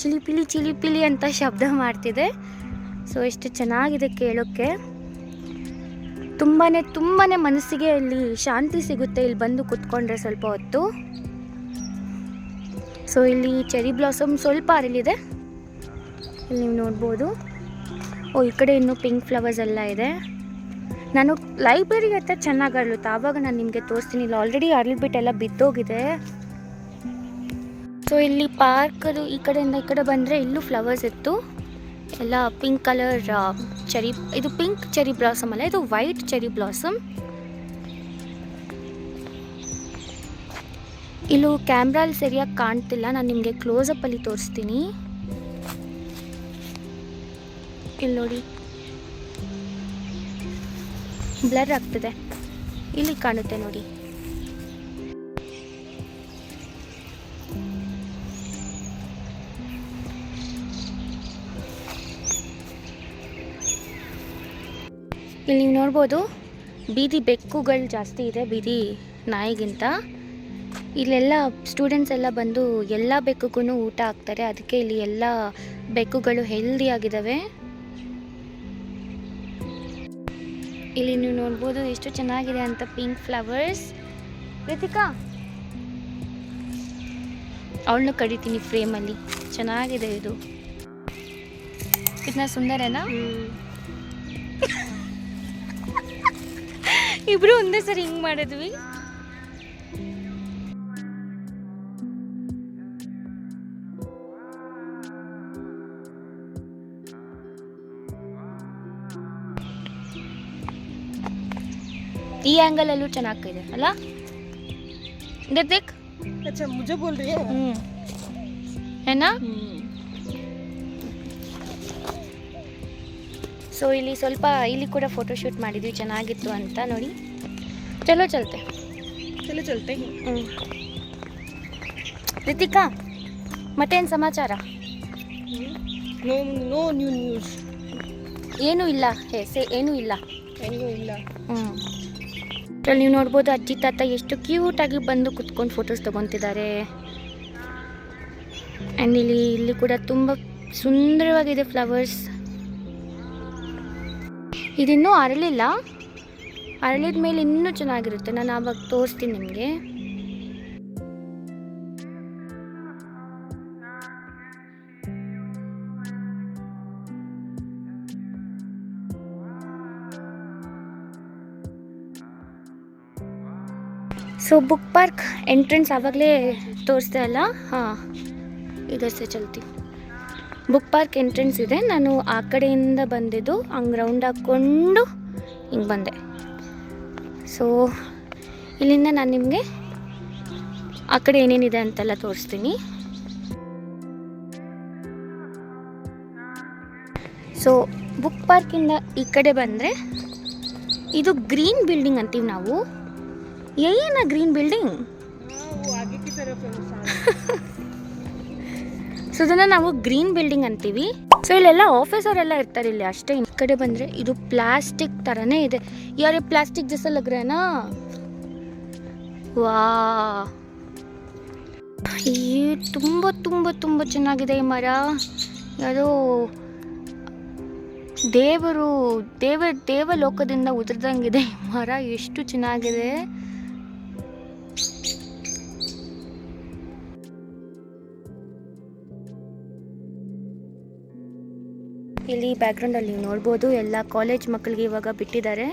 ಚಿಲಿಪಿಲಿ ಚಿಲಿಪಿಲಿ ಅಂತ ಶಬ್ದ ಮಾಡ್ತಿದೆ. ಸೊ ಎಷ್ಟು ಚೆನ್ನಾಗಿದೆ ಕೇಳೋಕ್ಕೆ. ತುಂಬಾ ತುಂಬಾ ಮನಸ್ಸಿಗೆ ಇಲ್ಲಿ ಶಾಂತಿ ಸಿಗುತ್ತೆ. ಇಲ್ಲಿ ಬಂದು ಕುತ್ಕೊಂಡ್ರೆ ಸ್ವಲ್ಪ ಹೊತ್ತು. ಸೊ ಇಲ್ಲಿ ಚೆರಿ ಬ್ಲಾಸಮ್ ಸ್ವಲ್ಪ ಅರಳಿದೆ. ಇಲ್ಲಿ ನೀವು ನೋಡ್ಬೋದು. ಓ, ಈ ಕಡೆ ಇನ್ನೂ ಪಿಂಕ್ ಫ್ಲವರ್ಸ್ ಎಲ್ಲ ಇದೆ. ನಾನು ಲೈಬ್ರರಿ ಹತ್ರ ಚೆನ್ನಾಗಿ ಅರಳುತ್ತೆ. ಆವಾಗ ನಾನು ನಿಮಗೆ ತೋರಿಸ್ತೀನಿ. ಇಲ್ಲಿ ಆಲ್ರೆಡಿ ಅರಳಿಬಿಟ್ಟೆಲ್ಲ ಬಿದ್ದೋಗಿದೆ. ಸೊ ಇಲ್ಲಿ ಪಾರ್ಕ್ ಈ ಕಡೆಯಿಂದ ಈ ಕಡೆ ಬಂದರೆ ಇಲ್ಲೂ ಫ್ಲವರ್ಸ್ ಇತ್ತು. ಎಲ್ಲ ಪಿಂಕ್ ಕಲರ್ ಚೆರಿ ಇದು ಪಿಂಕ್ ಚೆರಿ ಬ್ಲಾಸಮ್ ಅಲ್ಲ, ಇದು ವೈಟ್ ಚೆರಿ ಬ್ಲಾಸಮ್ ಇಲ್ಲೂ ಕ್ಯಾಮ್ರಲ್ಲಿ ಸರಿಯಾಗಿ ಕಾಣ್ತಿಲ್ಲ, ನಾನು ನಿಮಗೆ ಕ್ಲೋಸಪ್ಪಲ್ಲಿ ತೋರಿಸ್ತೀನಿ. ಇಲ್ಲಿ ನೋಡಿ. ಬ್ಲರ್ ಆಗ್ತದೆ. ಇಲ್ಲಿ ಕಾಣುತ್ತೆ ನೋಡಿ. ಇಲ್ಲಿ ನೀವು ನೋಡ್ಬೋದು, ಬೀದಿ ಬೆಕ್ಕುಗಳು ಜಾಸ್ತಿ ಇದೆ, ಬೀದಿ ನಾಯಿಗಿಂತ. ಇಲ್ಲೆಲ್ಲ ಸ್ಟೂಡೆಂಟ್ಸ್ ಎಲ್ಲ ಬಂದು ಎಲ್ಲ ಬೆಕ್ಕುಗೂ ಊಟ ಹಾಕ್ತಾರೆ. ಅದಕ್ಕೆ ಇಲ್ಲಿ ಎಲ್ಲ ಬೆಕ್ಕುಗಳು ಹೆಲ್ದಿ ಆಗಿದ್ದಾವೆ ಇಲ್ಲಿ ನೀವು ನೋಡ್ಬೋದು ಎಷ್ಟು ಚೆನ್ನಾಗಿದೆ ಅಂತ ಪಿಂಕ್ ಫ್ಲವರ್ಸ್ ಕೃತಿಕಾ ಅವಳನ್ನ ಕಡಿತೀನಿ ಫ್ರೇಮಲ್ಲಿ ಚೆನ್ನಾಗಿದೆ ಇದು. ಇದನ್ನ ಸುಂದರನಾ? ಇಬ್ರು ಒಂದೇ ಸರಿ ಹಿಂಗ್ ಮಾಡಿದ್ವಿ ಈ ಆಂಗಲ್ ಅಲ್ಲೂ ಚೆನ್ನಾಗಿದೆ ಅಲ್ಲ ರಿತಿಕ್ अच्छा मुझे बोल रही है ಹ್ಮ್ ಏನಾ ಸೊ ಇಲ್ಲಿ ಸ್ವಲ್ಪ ಇಲ್ಲಿ ಕೂಡ ಫೋಟೋ ಶೂಟ್ ಮಾಡಿದ್ವಿ ಚೆನ್ನಾಗಿತ್ತು ಅಂತ ನೋಡಿ. ಚಲೋ ಚಲತೆ. ಚಲೋ ಚಲತೆ. ಹ್ಞೂ ರಿತಿಕಾ ಮತ್ತೇನು ಸಮಾಚಾರ? ನೋ ನ್ಯೂ ನ್ಯೂಸ್ ಏನೂ ಇಲ್ಲ ಹೇ ಸೇ ಏನೂ ಇಲ್ಲ. ಏನೂ ಇಲ್ಲ. ಹ್ಞೂ ಅದ್ರಲ್ಲಿ ನೀವು ನೋಡ್ಬೋದು ಅಜ್ಜಿ ತಾತ ಎಷ್ಟು ಕ್ಯೂಟಾಗಿ ಬಂದು ಕುತ್ಕೊಂಡು ಫೋಟೋಸ್ ತೊಗೊತಿದ್ದಾರೆ ಆ್ಯಂಡ್ ಇಲ್ಲಿ ಇಲ್ಲಿ ಕೂಡ ತುಂಬ ಸುಂದರವಾಗಿದೆ ಫ್ಲವರ್ಸ್ ಇದಿನ್ನೂ ಅರಳಿಲ್ಲ. ಅರಳಿದ ಮೇಲೆ ಇನ್ನೂ ಚೆನ್ನಾಗಿರುತ್ತೆ. ನಾನು ಆವಾಗ ತೋರಿಸ್ತೀನಿ ನಿಮಗೆ. ಸೊ ಬುಕ್ ಪಾರ್ಕ್ ಎಂಟ್ರೆನ್ಸ್ ಆವಾಗಲೇ ತೋರಿಸ್ದೆ ಅಲ್ಲ? ಹಾಂ. ಇದಷ್ಟೇ ಚಲ್ತಿ. ಬುಕ್ ಪಾರ್ಕ್ ಎಂಟ್ರೆನ್ಸ್ ಇದೆ. ನಾನು ಆ ಕಡೆಯಿಂದ ಬಂದಿದ್ದು ಹಂಗೆ ರೌಂಡ್ ಹಾಕ್ಕೊಂಡು ಹಿಂಗೆ ಬಂದೆ. ಸೊ ಇಲ್ಲಿಂದ ನಾನು ನಿಮಗೆ ಆ ಕಡೆ ಏನೇನಿದೆ ಅಂತೆಲ್ಲ ತೋರಿಸ್ತೀನಿ. ಸೊ ಬುಕ್ ಪಾರ್ಕಿಂದ ಈ ಕಡೆ ಬಂದರೆ ಇದು ಗ್ರೀನ್ ಬಿಲ್ಡಿಂಗ್ ಅಂತೀವಿ ನಾವು. ಏನ ಗ್ರೀನ್ ಬಿಲ್ಡಿಂಗ್? [LAUGHS] ಸೊ ಇದನ್ನ ನಾವು ಗ್ರೀನ್ ಬಿಲ್ಡಿಂಗ್ ಅಂತೀವಿ. ಸೊ ಇಲ್ಲೆಲ್ಲ ಆಫೀಸರೆಲ್ಲ ಇರ್ತಾರೆ ಇಲ್ಲಿ ಅಷ್ಟೇ. ಈ ಕಡೆ ಬಂದರೆ ಇದು ಪ್ಲಾಸ್ಟಿಕ್ ಥರನೇ ಇದೆ. ಯಾರು ಪ್ಲಾಸ್ಟಿಕ್ ಜಸ ಲಗ್ರೇನಾ ವಾ ತುಂಬ ತುಂಬ ತುಂಬ ಚೆನ್ನಾಗಿದೆ ಈ ಮರ. ಯಾರೋ ದೇವರು, ದೇವ, ದೇವಲೋಕದಿಂದ ಉದುರ್ದಂಗಿದೆ ಮರ. ಎಷ್ಟು ಚೆನ್ನಾಗಿದೆ. ಇಲ್ಲಿ ಬ್ಯಾಕ್ಗ್ರೌಂಡಲ್ಲಿ ನೀವು ನೋಡ್ಬೋದು ಎಲ್ಲ ಕಾಲೇಜ್ ಮಕ್ಕಳಿಗೆ ಇವಾಗ ಬಿಟ್ಟಿದ್ದಾರೆ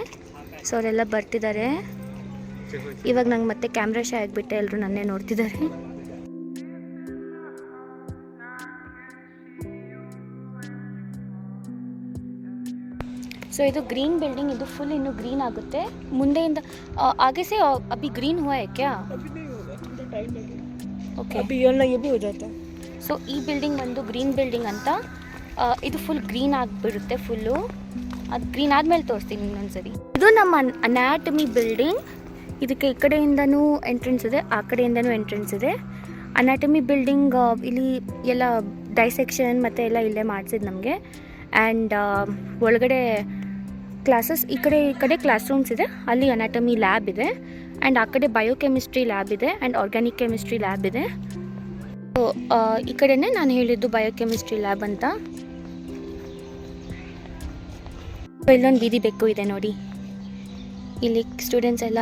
ಸೊ ಅವರೆಲ್ಲ ಬರ್ತಿದ್ದಾರೆ ಇವಾಗ ನಂಗೆ ಮತ್ತೆ ಕ್ಯಾಮ್ರಾ ಶೈ ಆಗಿಬಿಟ್ಟೆ ಎಲ್ಲರೂ ನನ್ನೇ ನೋಡ್ತಿದ್ದಾರೆ ಸೊ ಇದು ಗ್ರೀನ್ ಬಿಲ್ಡಿಂಗ್ ಇದು ಫುಲ್ ಇನ್ನು ಗ್ರೀನ್ ಆಗುತ್ತೆ ಮುಂದೆಯಿಂದ ಆ, आगे से आ, अभी ग्रीन हुआ है क्या अभी नहीं होगा थोड़ा टाइम लगेगा ಓಕೆ अभी ये वाला ये भी हो जाता है ಸೊ ಈ ಬಿಲ್ಡಿಂಗ್ ಬಂದು ಗ್ರೀನ್ ಬಿಲ್ಡಿಂಗ್ ಅಂತ ಆ, ಇದು ಫುಲ್ ಗ್ರೀನ್ ಆಗಿಬಿಡುತ್ತೆ ಫುಲ್ಲು ಅದು ಗ್ರೀನ್ ಆದಮೇಲೆ ತೋರಿಸ್ತೀನಿ ಇನ್ನೊಂದ್ಸರಿ. ಇದು ನಮ್ಮ ಅನಾಟಮಿ ಬಿಲ್ಡಿಂಗ್ ಇದಕ್ಕೆ ಈ ಕಡೆಯಿಂದನೂ ಎಂಟ್ರೆನ್ಸ್ ಇದೆ, ಆ ಕಡೆಯಿಂದನೂ ಎಂಟ್ರೆನ್ಸ್ ಇದೆ. ಅನಾಟಮಿ ಬಿಲ್ಡಿಂಗ್ ಇಲ್ಲಿ ಎಲ್ಲ ಡೈಸೆಕ್ಷನ್ ಮತ್ತು ಎಲ್ಲ ಇಲ್ಲೇ ಮಾಡಿಸಿದ್ದು ನಮಗೆ. ಆ್ಯಂಡ್ ಒಳಗಡೆ ಕ್ಲಾಸಸ್ ಈ ಕಡೆ ಈ ಕಡೆ ಕ್ಲಾಸ್ ರೂಮ್ಸ್ ಇದೆ. ಅಲ್ಲಿ ಅನಾಟಮಿ ಲ್ಯಾಬ್ ಇದೆ. ಆ್ಯಂಡ್ ಆ ಕಡೆ ಬಯೋಕೆಮಿಸ್ಟ್ರಿ ಲ್ಯಾಬ್ ಇದೆ ಆ್ಯಂಡ್ ಆರ್ಗ್ಯಾನಿಕ್ ಕೆಮಿಸ್ಟ್ರಿ ಲ್ಯಾಬ್ ಇದೆ. ಸೊ ಈ ಕಡೆನೇ ನಾನು ಹೇಳಿದ್ದು ಬಯೋಕೆಮಿಸ್ಟ್ರಿ ಲ್ಯಾಬ್ ಅಂತ. ಇಲ್ಲೊಂದು ಬೀದಿ ಬೆಕ್ಕು ಇದೆ ನೋಡಿ. ಇಲ್ಲಿ ಸ್ಟೂಡೆಂಟ್ಸ್ ಎಲ್ಲ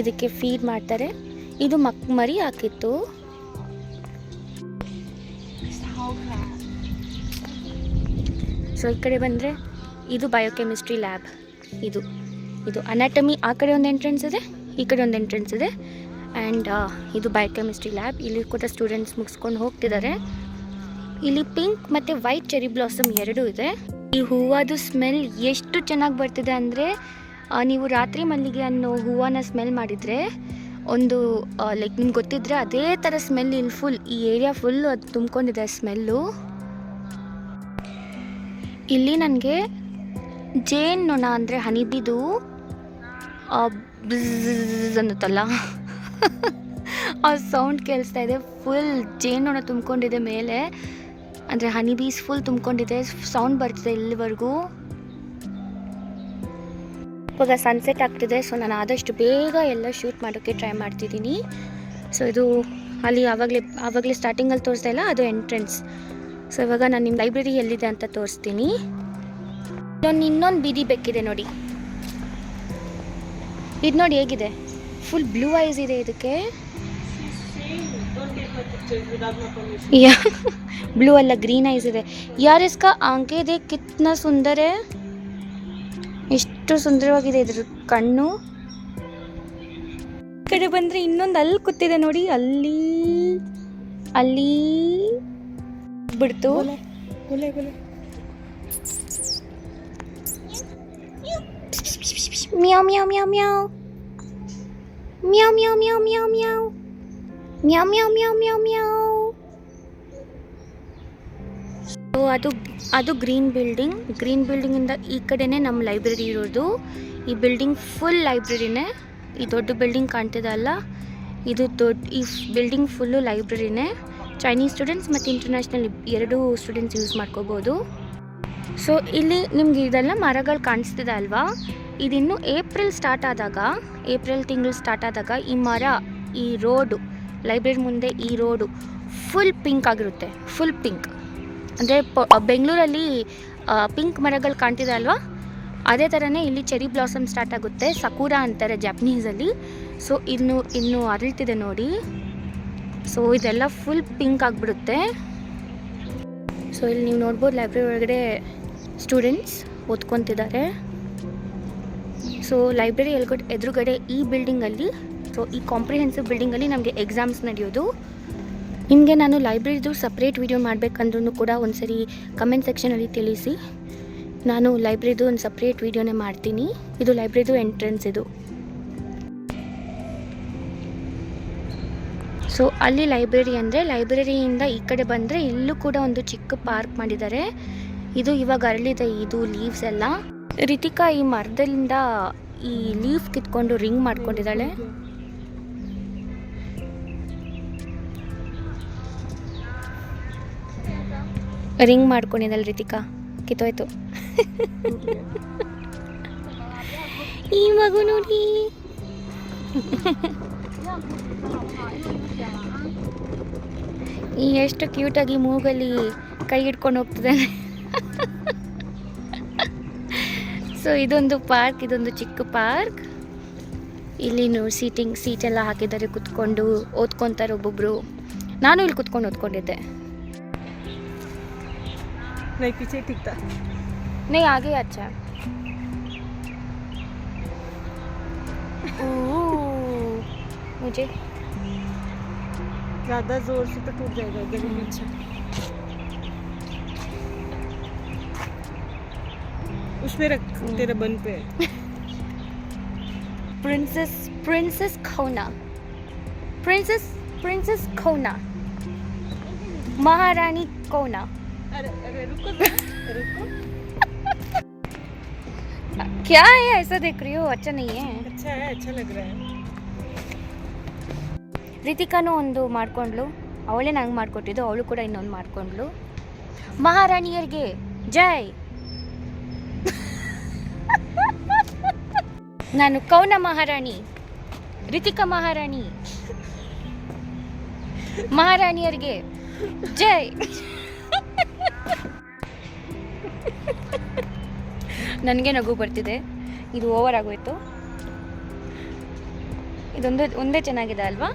ಇದಕ್ಕೆ ಫೀಡ್ ಮಾಡ್ತಾರೆ. ಇದು ಮಕ್ ಮರಿ ಹಾಕಿತ್ತು. ಸೊ ಈ ಕಡೆ ಬಂದರೆ ಇದು ಬಯೋಕೆಮಿಸ್ಟ್ರಿ ಲ್ಯಾಬ್ ಇದು ಇದು ಅನಾಟಮಿ ಆ ಕಡೆ ಒಂದು ಎಂಟ್ರೆನ್ಸ್ ಇದೆ, ಈ ಕಡೆ ಒಂದು ಎಂಟ್ರೆನ್ಸ್ ಇದೆ. ಆ್ಯಂಡ್ ಇದು ಬಯೋಕೆಮಿಸ್ಟ್ರಿ ಲ್ಯಾಬ್ ಇಲ್ಲಿ ಕೂಡ ಸ್ಟೂಡೆಂಟ್ಸ್ ಮುಗಿಸ್ಕೊಂಡು ಹೋಗ್ತಿದ್ದಾರೆ. ಇಲ್ಲಿ ಪಿಂಕ್ ಮತ್ತು ವೈಟ್ ಚೆರಿ ಬ್ಲಾಸಮ್ ಎರಡೂ ಇದೆ. ಈ ಹೂವದು ಸ್ಮೆಲ್ ಎಷ್ಟು ಚೆನ್ನಾಗಿ ಬರ್ತಿದೆ ಅಂದರೆ ನೀವು ರಾತ್ರಿ ಮಲ್ಲಿಗೆ ಅನ್ನೋ ಹೂವನ ಸ್ಮೆಲ್ ಮಾಡಿದರೆ, ಒಂದು ಲೈಕ್ ನಿಮ್ಗೆ ಗೊತ್ತಿದ್ರೆ ಅದೇ ಥರ ಸ್ಮೆಲ್ ಇಲ್ಲಿ ಫುಲ್ ಈ ಏರಿಯಾ ಫುಲ್ ಅದು ತುಂಬ್ಕೊಂಡಿದೆ ಸ್ಮೆಲ್ಲು ಇಲ್ಲಿ ನನಗೆ ಜೇನ್ ನೊಣ ಅಂದರೆ ಹನಿಬಿದು ಅನ್ನುತ್ತಲ್ಲ. [LAUGHS] ಆ ಸೌಂಡ್ ಕೇಳಿಸ್ತಾ ಇದೆ. ಫುಲ್ ಜೇನ್ನೊಣ ತುಂಬ್ಕೊಂಡಿದೆ ಮೇಲೆ. ಅಂದರೆ ಹನಿ ಬೀಸ್ ಫುಲ್ ತುಂಬ್ಕೊಂಡಿದೆ. ಸೌಂಡ್ ಬರ್ತಿದೆ ಇಲ್ಲಿವರೆಗೂ. ಇವಾಗ ಸನ್ಸೆಟ್ ಆಗ್ತಿದೆ ಸೊ ನಾನು ಆದಷ್ಟು ಬೇಗ ಎಲ್ಲ ಶೂಟ್ ಮಾಡೋಕ್ಕೆ ಟ್ರೈ ಮಾಡ್ತಿದ್ದೀನಿ. ಸೊ ಇದು ಅಲ್ಲಿ ಆವಾಗಲೇ ಆವಾಗಲೇ ಸ್ಟಾರ್ಟಿಂಗಲ್ಲಿ ತೋರಿಸ್ತಾ ಇಲ್ಲ ಅದು ಎಂಟ್ರೆನ್ಸ್ ಸೊ ಇವಾಗ ನಾನು ನಿಮ್ಮ ಲೈಬ್ರರಿ ಎಲ್ಲಿದೆ ಅಂತ ತೋರಿಸ್ತೀನಿ. ಇನ್ನೊಂದು ಇನ್ನೊಂದು ಬೀದಿ ಬೇಕಿದೆ ನೋಡಿ. ಇದು ನೋಡಿ ಹೇಗಿದೆ? ಫುಲ್ ಬ್ಲೂ ಐಸ್ ಇದೆ ಇದಕ್ಕೆ. Don't [LAUGHS] take my pictures without my permission. या ब्लू वाला ग्रीन आइज ಇದೆ ಯಾರ್ इसका आंखें देख कितना सुंदर है ಎಷ್ಟು ಸುಂದರವಾಗಿದೆ ಇದ್ರ ಕಣ್ಣು ಈ ಕಡೆ ಬಂದ್ರೆ ಇನ್ನೊಂದು ಅಲ್ಲಿ ಕೂತಿದೆ ನೋಡಿ ಅಲ್ಲಿ ಅಲ್ಲಿ ಬಿಡ್ತು बोले बोले बोले ಮ್ಯಾವ್ ಮ್ಯಾವ್ ಮ್ಯಾವ್ ಮ್ಯಾವ್ ಮ್ಯಾವ್ ಮ್ಯಾವ್ ಮ್ಯಾವ್ ಮ್ಯಾವ್ ಮ್ಯಾವ್ ಮ್ಯಾವ್ ಮ್ಯಾವ್ ಮ್ಯಾವ್ ಮ್ಯಾವ್ ಮ್ಯಾವ್ ಸೊ ಅದು ಅದು ಗ್ರೀನ್ ಬಿಲ್ಡಿಂಗ್ ಗ್ರೀನ್ ಬಿಲ್ಡಿಂಗಿಂದ ಈ ಕಡೆನೇ ನಮ್ಮ ಲೈಬ್ರರಿ ಇರೋದು. ಈ ಬಿಲ್ಡಿಂಗ್ ಫುಲ್ ಲೈಬ್ರರಿನೇ ಈ ದೊಡ್ಡ ಬಿಲ್ಡಿಂಗ್ ಕಾಣ್ತಿದಲ್ಲ ಇದು ದೊಡ್ಡ, ಈ ಬಿಲ್ಡಿಂಗ್ ಫುಲ್ಲು ಲೈಬ್ರರಿನೇ ಚೈನೀಸ್ ಸ್ಟೂಡೆಂಟ್ಸ್ ಮತ್ತು ಇಂಟರ್ನ್ಯಾಷನಲ್ ಎರಡೂ ಸ್ಟೂಡೆಂಟ್ಸ್ ಯೂಸ್ ಮಾಡ್ಕೋಬೋದು. ಸೊ ಇಲ್ಲಿ ನಿಮ್ಗೆ ಇದೆಲ್ಲ ಮರಗಳು ಕಾಣಿಸ್ತಿದೆ ಅಲ್ವಾ? ಇದಿನ್ನು ಏಪ್ರಿಲ್ ಸ್ಟಾರ್ಟ್ ಆದಾಗ ಏಪ್ರಿಲ್ ತಿಂಗಳು ಸ್ಟಾರ್ಟ್ ಆದಾಗ ಈ ಮರ, ಈ ರೋಡು ಲೈಬ್ರರಿ ಮುಂದೆ ಈ ರೋಡು ಫುಲ್ ಪಿಂಕ್ ಆಗಿರುತ್ತೆ. ಫುಲ್ ಪಿಂಕ್ ಅಂದರೆ ಬೆಂಗಳೂರಲ್ಲಿ ಪಿಂಕ್ ಮರಗಳು ಕಾಣ್ತಿದೆ ಅಲ್ವಾ? ಅದೇ ಥರನೇ ಇಲ್ಲಿ ಚೆರಿ ಬ್ಲಾಸಮ್ ಸ್ಟಾರ್ಟ್ ಆಗುತ್ತೆ ಸಕೂರ ಅಂತಾರೆ ಜಪ್ನೀಸಲ್ಲಿ ಸೊ ಇನ್ನು ಇನ್ನು ಅರಳ್ತಿದೆ ನೋಡಿ. ಸೊ ಇದೆಲ್ಲ ಫುಲ್ ಪಿಂಕ್ ಆಗಿಬಿಡುತ್ತೆ. ಸೊ ಇಲ್ಲಿ ನೀವು ನೋಡ್ಬೋದು ಲೈಬ್ರರಿ ಒಳಗಡೆ ಸ್ಟೂಡೆಂಟ್ಸ್ ಓದ್ಕೊತಿದ್ದಾರೆ. ಸೊ ಲೈಬ್ರರಿ ಎಲ್ಗಡೆ ಎದುರುಗಡೆ ಈ ಬಿಲ್ಡಿಂಗಲ್ಲಿ ಸೊ ಈ ಕಾಂಪ್ರಿಹೆನ್ಸಿವ್ ಬಿಲ್ಡಿಂಗಲ್ಲಿ ನಮಗೆ ಎಕ್ಸಾಮ್ಸ್ ನಡೆಯೋದು. ನಿಮಗೆ ನಾನು ಲೈಬ್ರರಿದು ಸಪ್ರೇಟ್ ವಿಡಿಯೋ ಮಾಡಬೇಕಂದ್ರೂ ಕೂಡ ಒಂದು ಸರಿ ಕಮೆಂಟ್ ಸೆಕ್ಷನಲ್ಲಿ ತಿಳಿಸಿ. ನಾನು ಲೈಬ್ರರಿದು ಒಂದು ಸಪ್ರೇಟ್ ವಿಡಿಯೋನೇ ಮಾಡ್ತೀನಿ. ಇದು ಲೈಬ್ರರಿದು ಎಂಟ್ರೆನ್ಸ್ ಇದು. ಸೊ, ಅಲ್ಲಿ ಲೈಬ್ರರಿ ಅಂದರೆ ಲೈಬ್ರರಿಯಿಂದ ಈ ಕಡೆ ಬಂದರೆ ಇಲ್ಲೂ ಕೂಡ ಒಂದು ಚಿಕ್ಕ ಪಾರ್ಕ್ ಮಾಡಿದ್ದಾರೆ. ಇದು ಇವಾಗ ಅರಳಿದೆ, ಇದು ಲೀವ್ಸ್ ಎಲ್ಲ. ರಿತಿಕಾ ಈ ಮರದಿಂದ ಈ ಲೀಫ್ ಕಿತ್ಕೊಂಡು ರಿಂಗ್ ಮಾಡ್ಕೊಂಡಿದ್ದಾಳೆ. ರಿಂಗ್ ಮಾಡ್ಕೊಂಡಿದ್ದಲ್ಲ ರೀತಿಕಾ. ಕಿತ್ತೋಯ್ತು. [LAUGHS] ಈ ಮಗು ನೋಡಿ. ಈ ಎಷ್ಟು ಕ್ಯೂಟಾಗಿ ಮೂಗಲ್ಲಿ ಕೈ ಹಿಡ್ಕೊಂಡು ಹೋಗ್ತದೆ ಸೊ [LAUGHS] ಇದೊಂದು ಪಾರ್ಕ್ ಇದೊಂದು ಚಿಕ್ಕ ಪಾರ್ಕ್. ಇಲ್ಲಿ ಸೀಟಿಂಗ್ ಸೀಟ್ ಎಲ್ಲ ಹಾಕಿದ್ದಾರೆ ಕುತ್ಕೊಂಡು ಓದ್ಕೊತಾರೆ ಒಬ್ಬೊಬ್ರು. ನಾನು ಇಲ್ಲಿ ಕುತ್ಕೊಂಡು ಓದ್ಕೊಂಡಿದ್ದೆ. नहीं पीछे ठीक था। नहीं आगे अच्छा है। [LAUGHS] मुझे। ज़्यादा ज़ोर से तो टूट जाएगा ही पीछे उस पे रख तेरे बन पे। प्रिंसेस प्रिंसेस खौना प्रिंसेस प्रिंसेस खौना महारानी कौना क्या है ऐसा देख रही हो अच्छा नहीं है अच्छा है अच्छा लग रहा है ರಿತಿಕಾನು ಒಂದು ಮಾಡ್ಕೊಂಡ್ಲು ಅವಳೇ ನಂಗೆ ಮಾಡಿಕೊಟ್ಟಿದ್ದು ಅವಳು ಕೂಡ ಇನ್ನೊಂದು ಮಾಡ್ಕೊಂಡ್ಲು ಮಹಾರಾಣಿಯರಿಗೆ ಜೈ ನಾನು ಕೌನ ಮಹಾರಾಣಿ ರಿತಿಕಾ ಮಹಾರಾಣಿ ಮಹಾರಾಣಿಯರಿಗೆ ಜೈ ನನಗೆ ನಗು ಬರ್ತಿದೆ. ಇದು ಓವರ್ ಆಗೋಯ್ತು. ಇದೊಂದು ಒಂದೇ ಚೆನ್ನಾಗಿದೆ ಅಲ್ವಾ?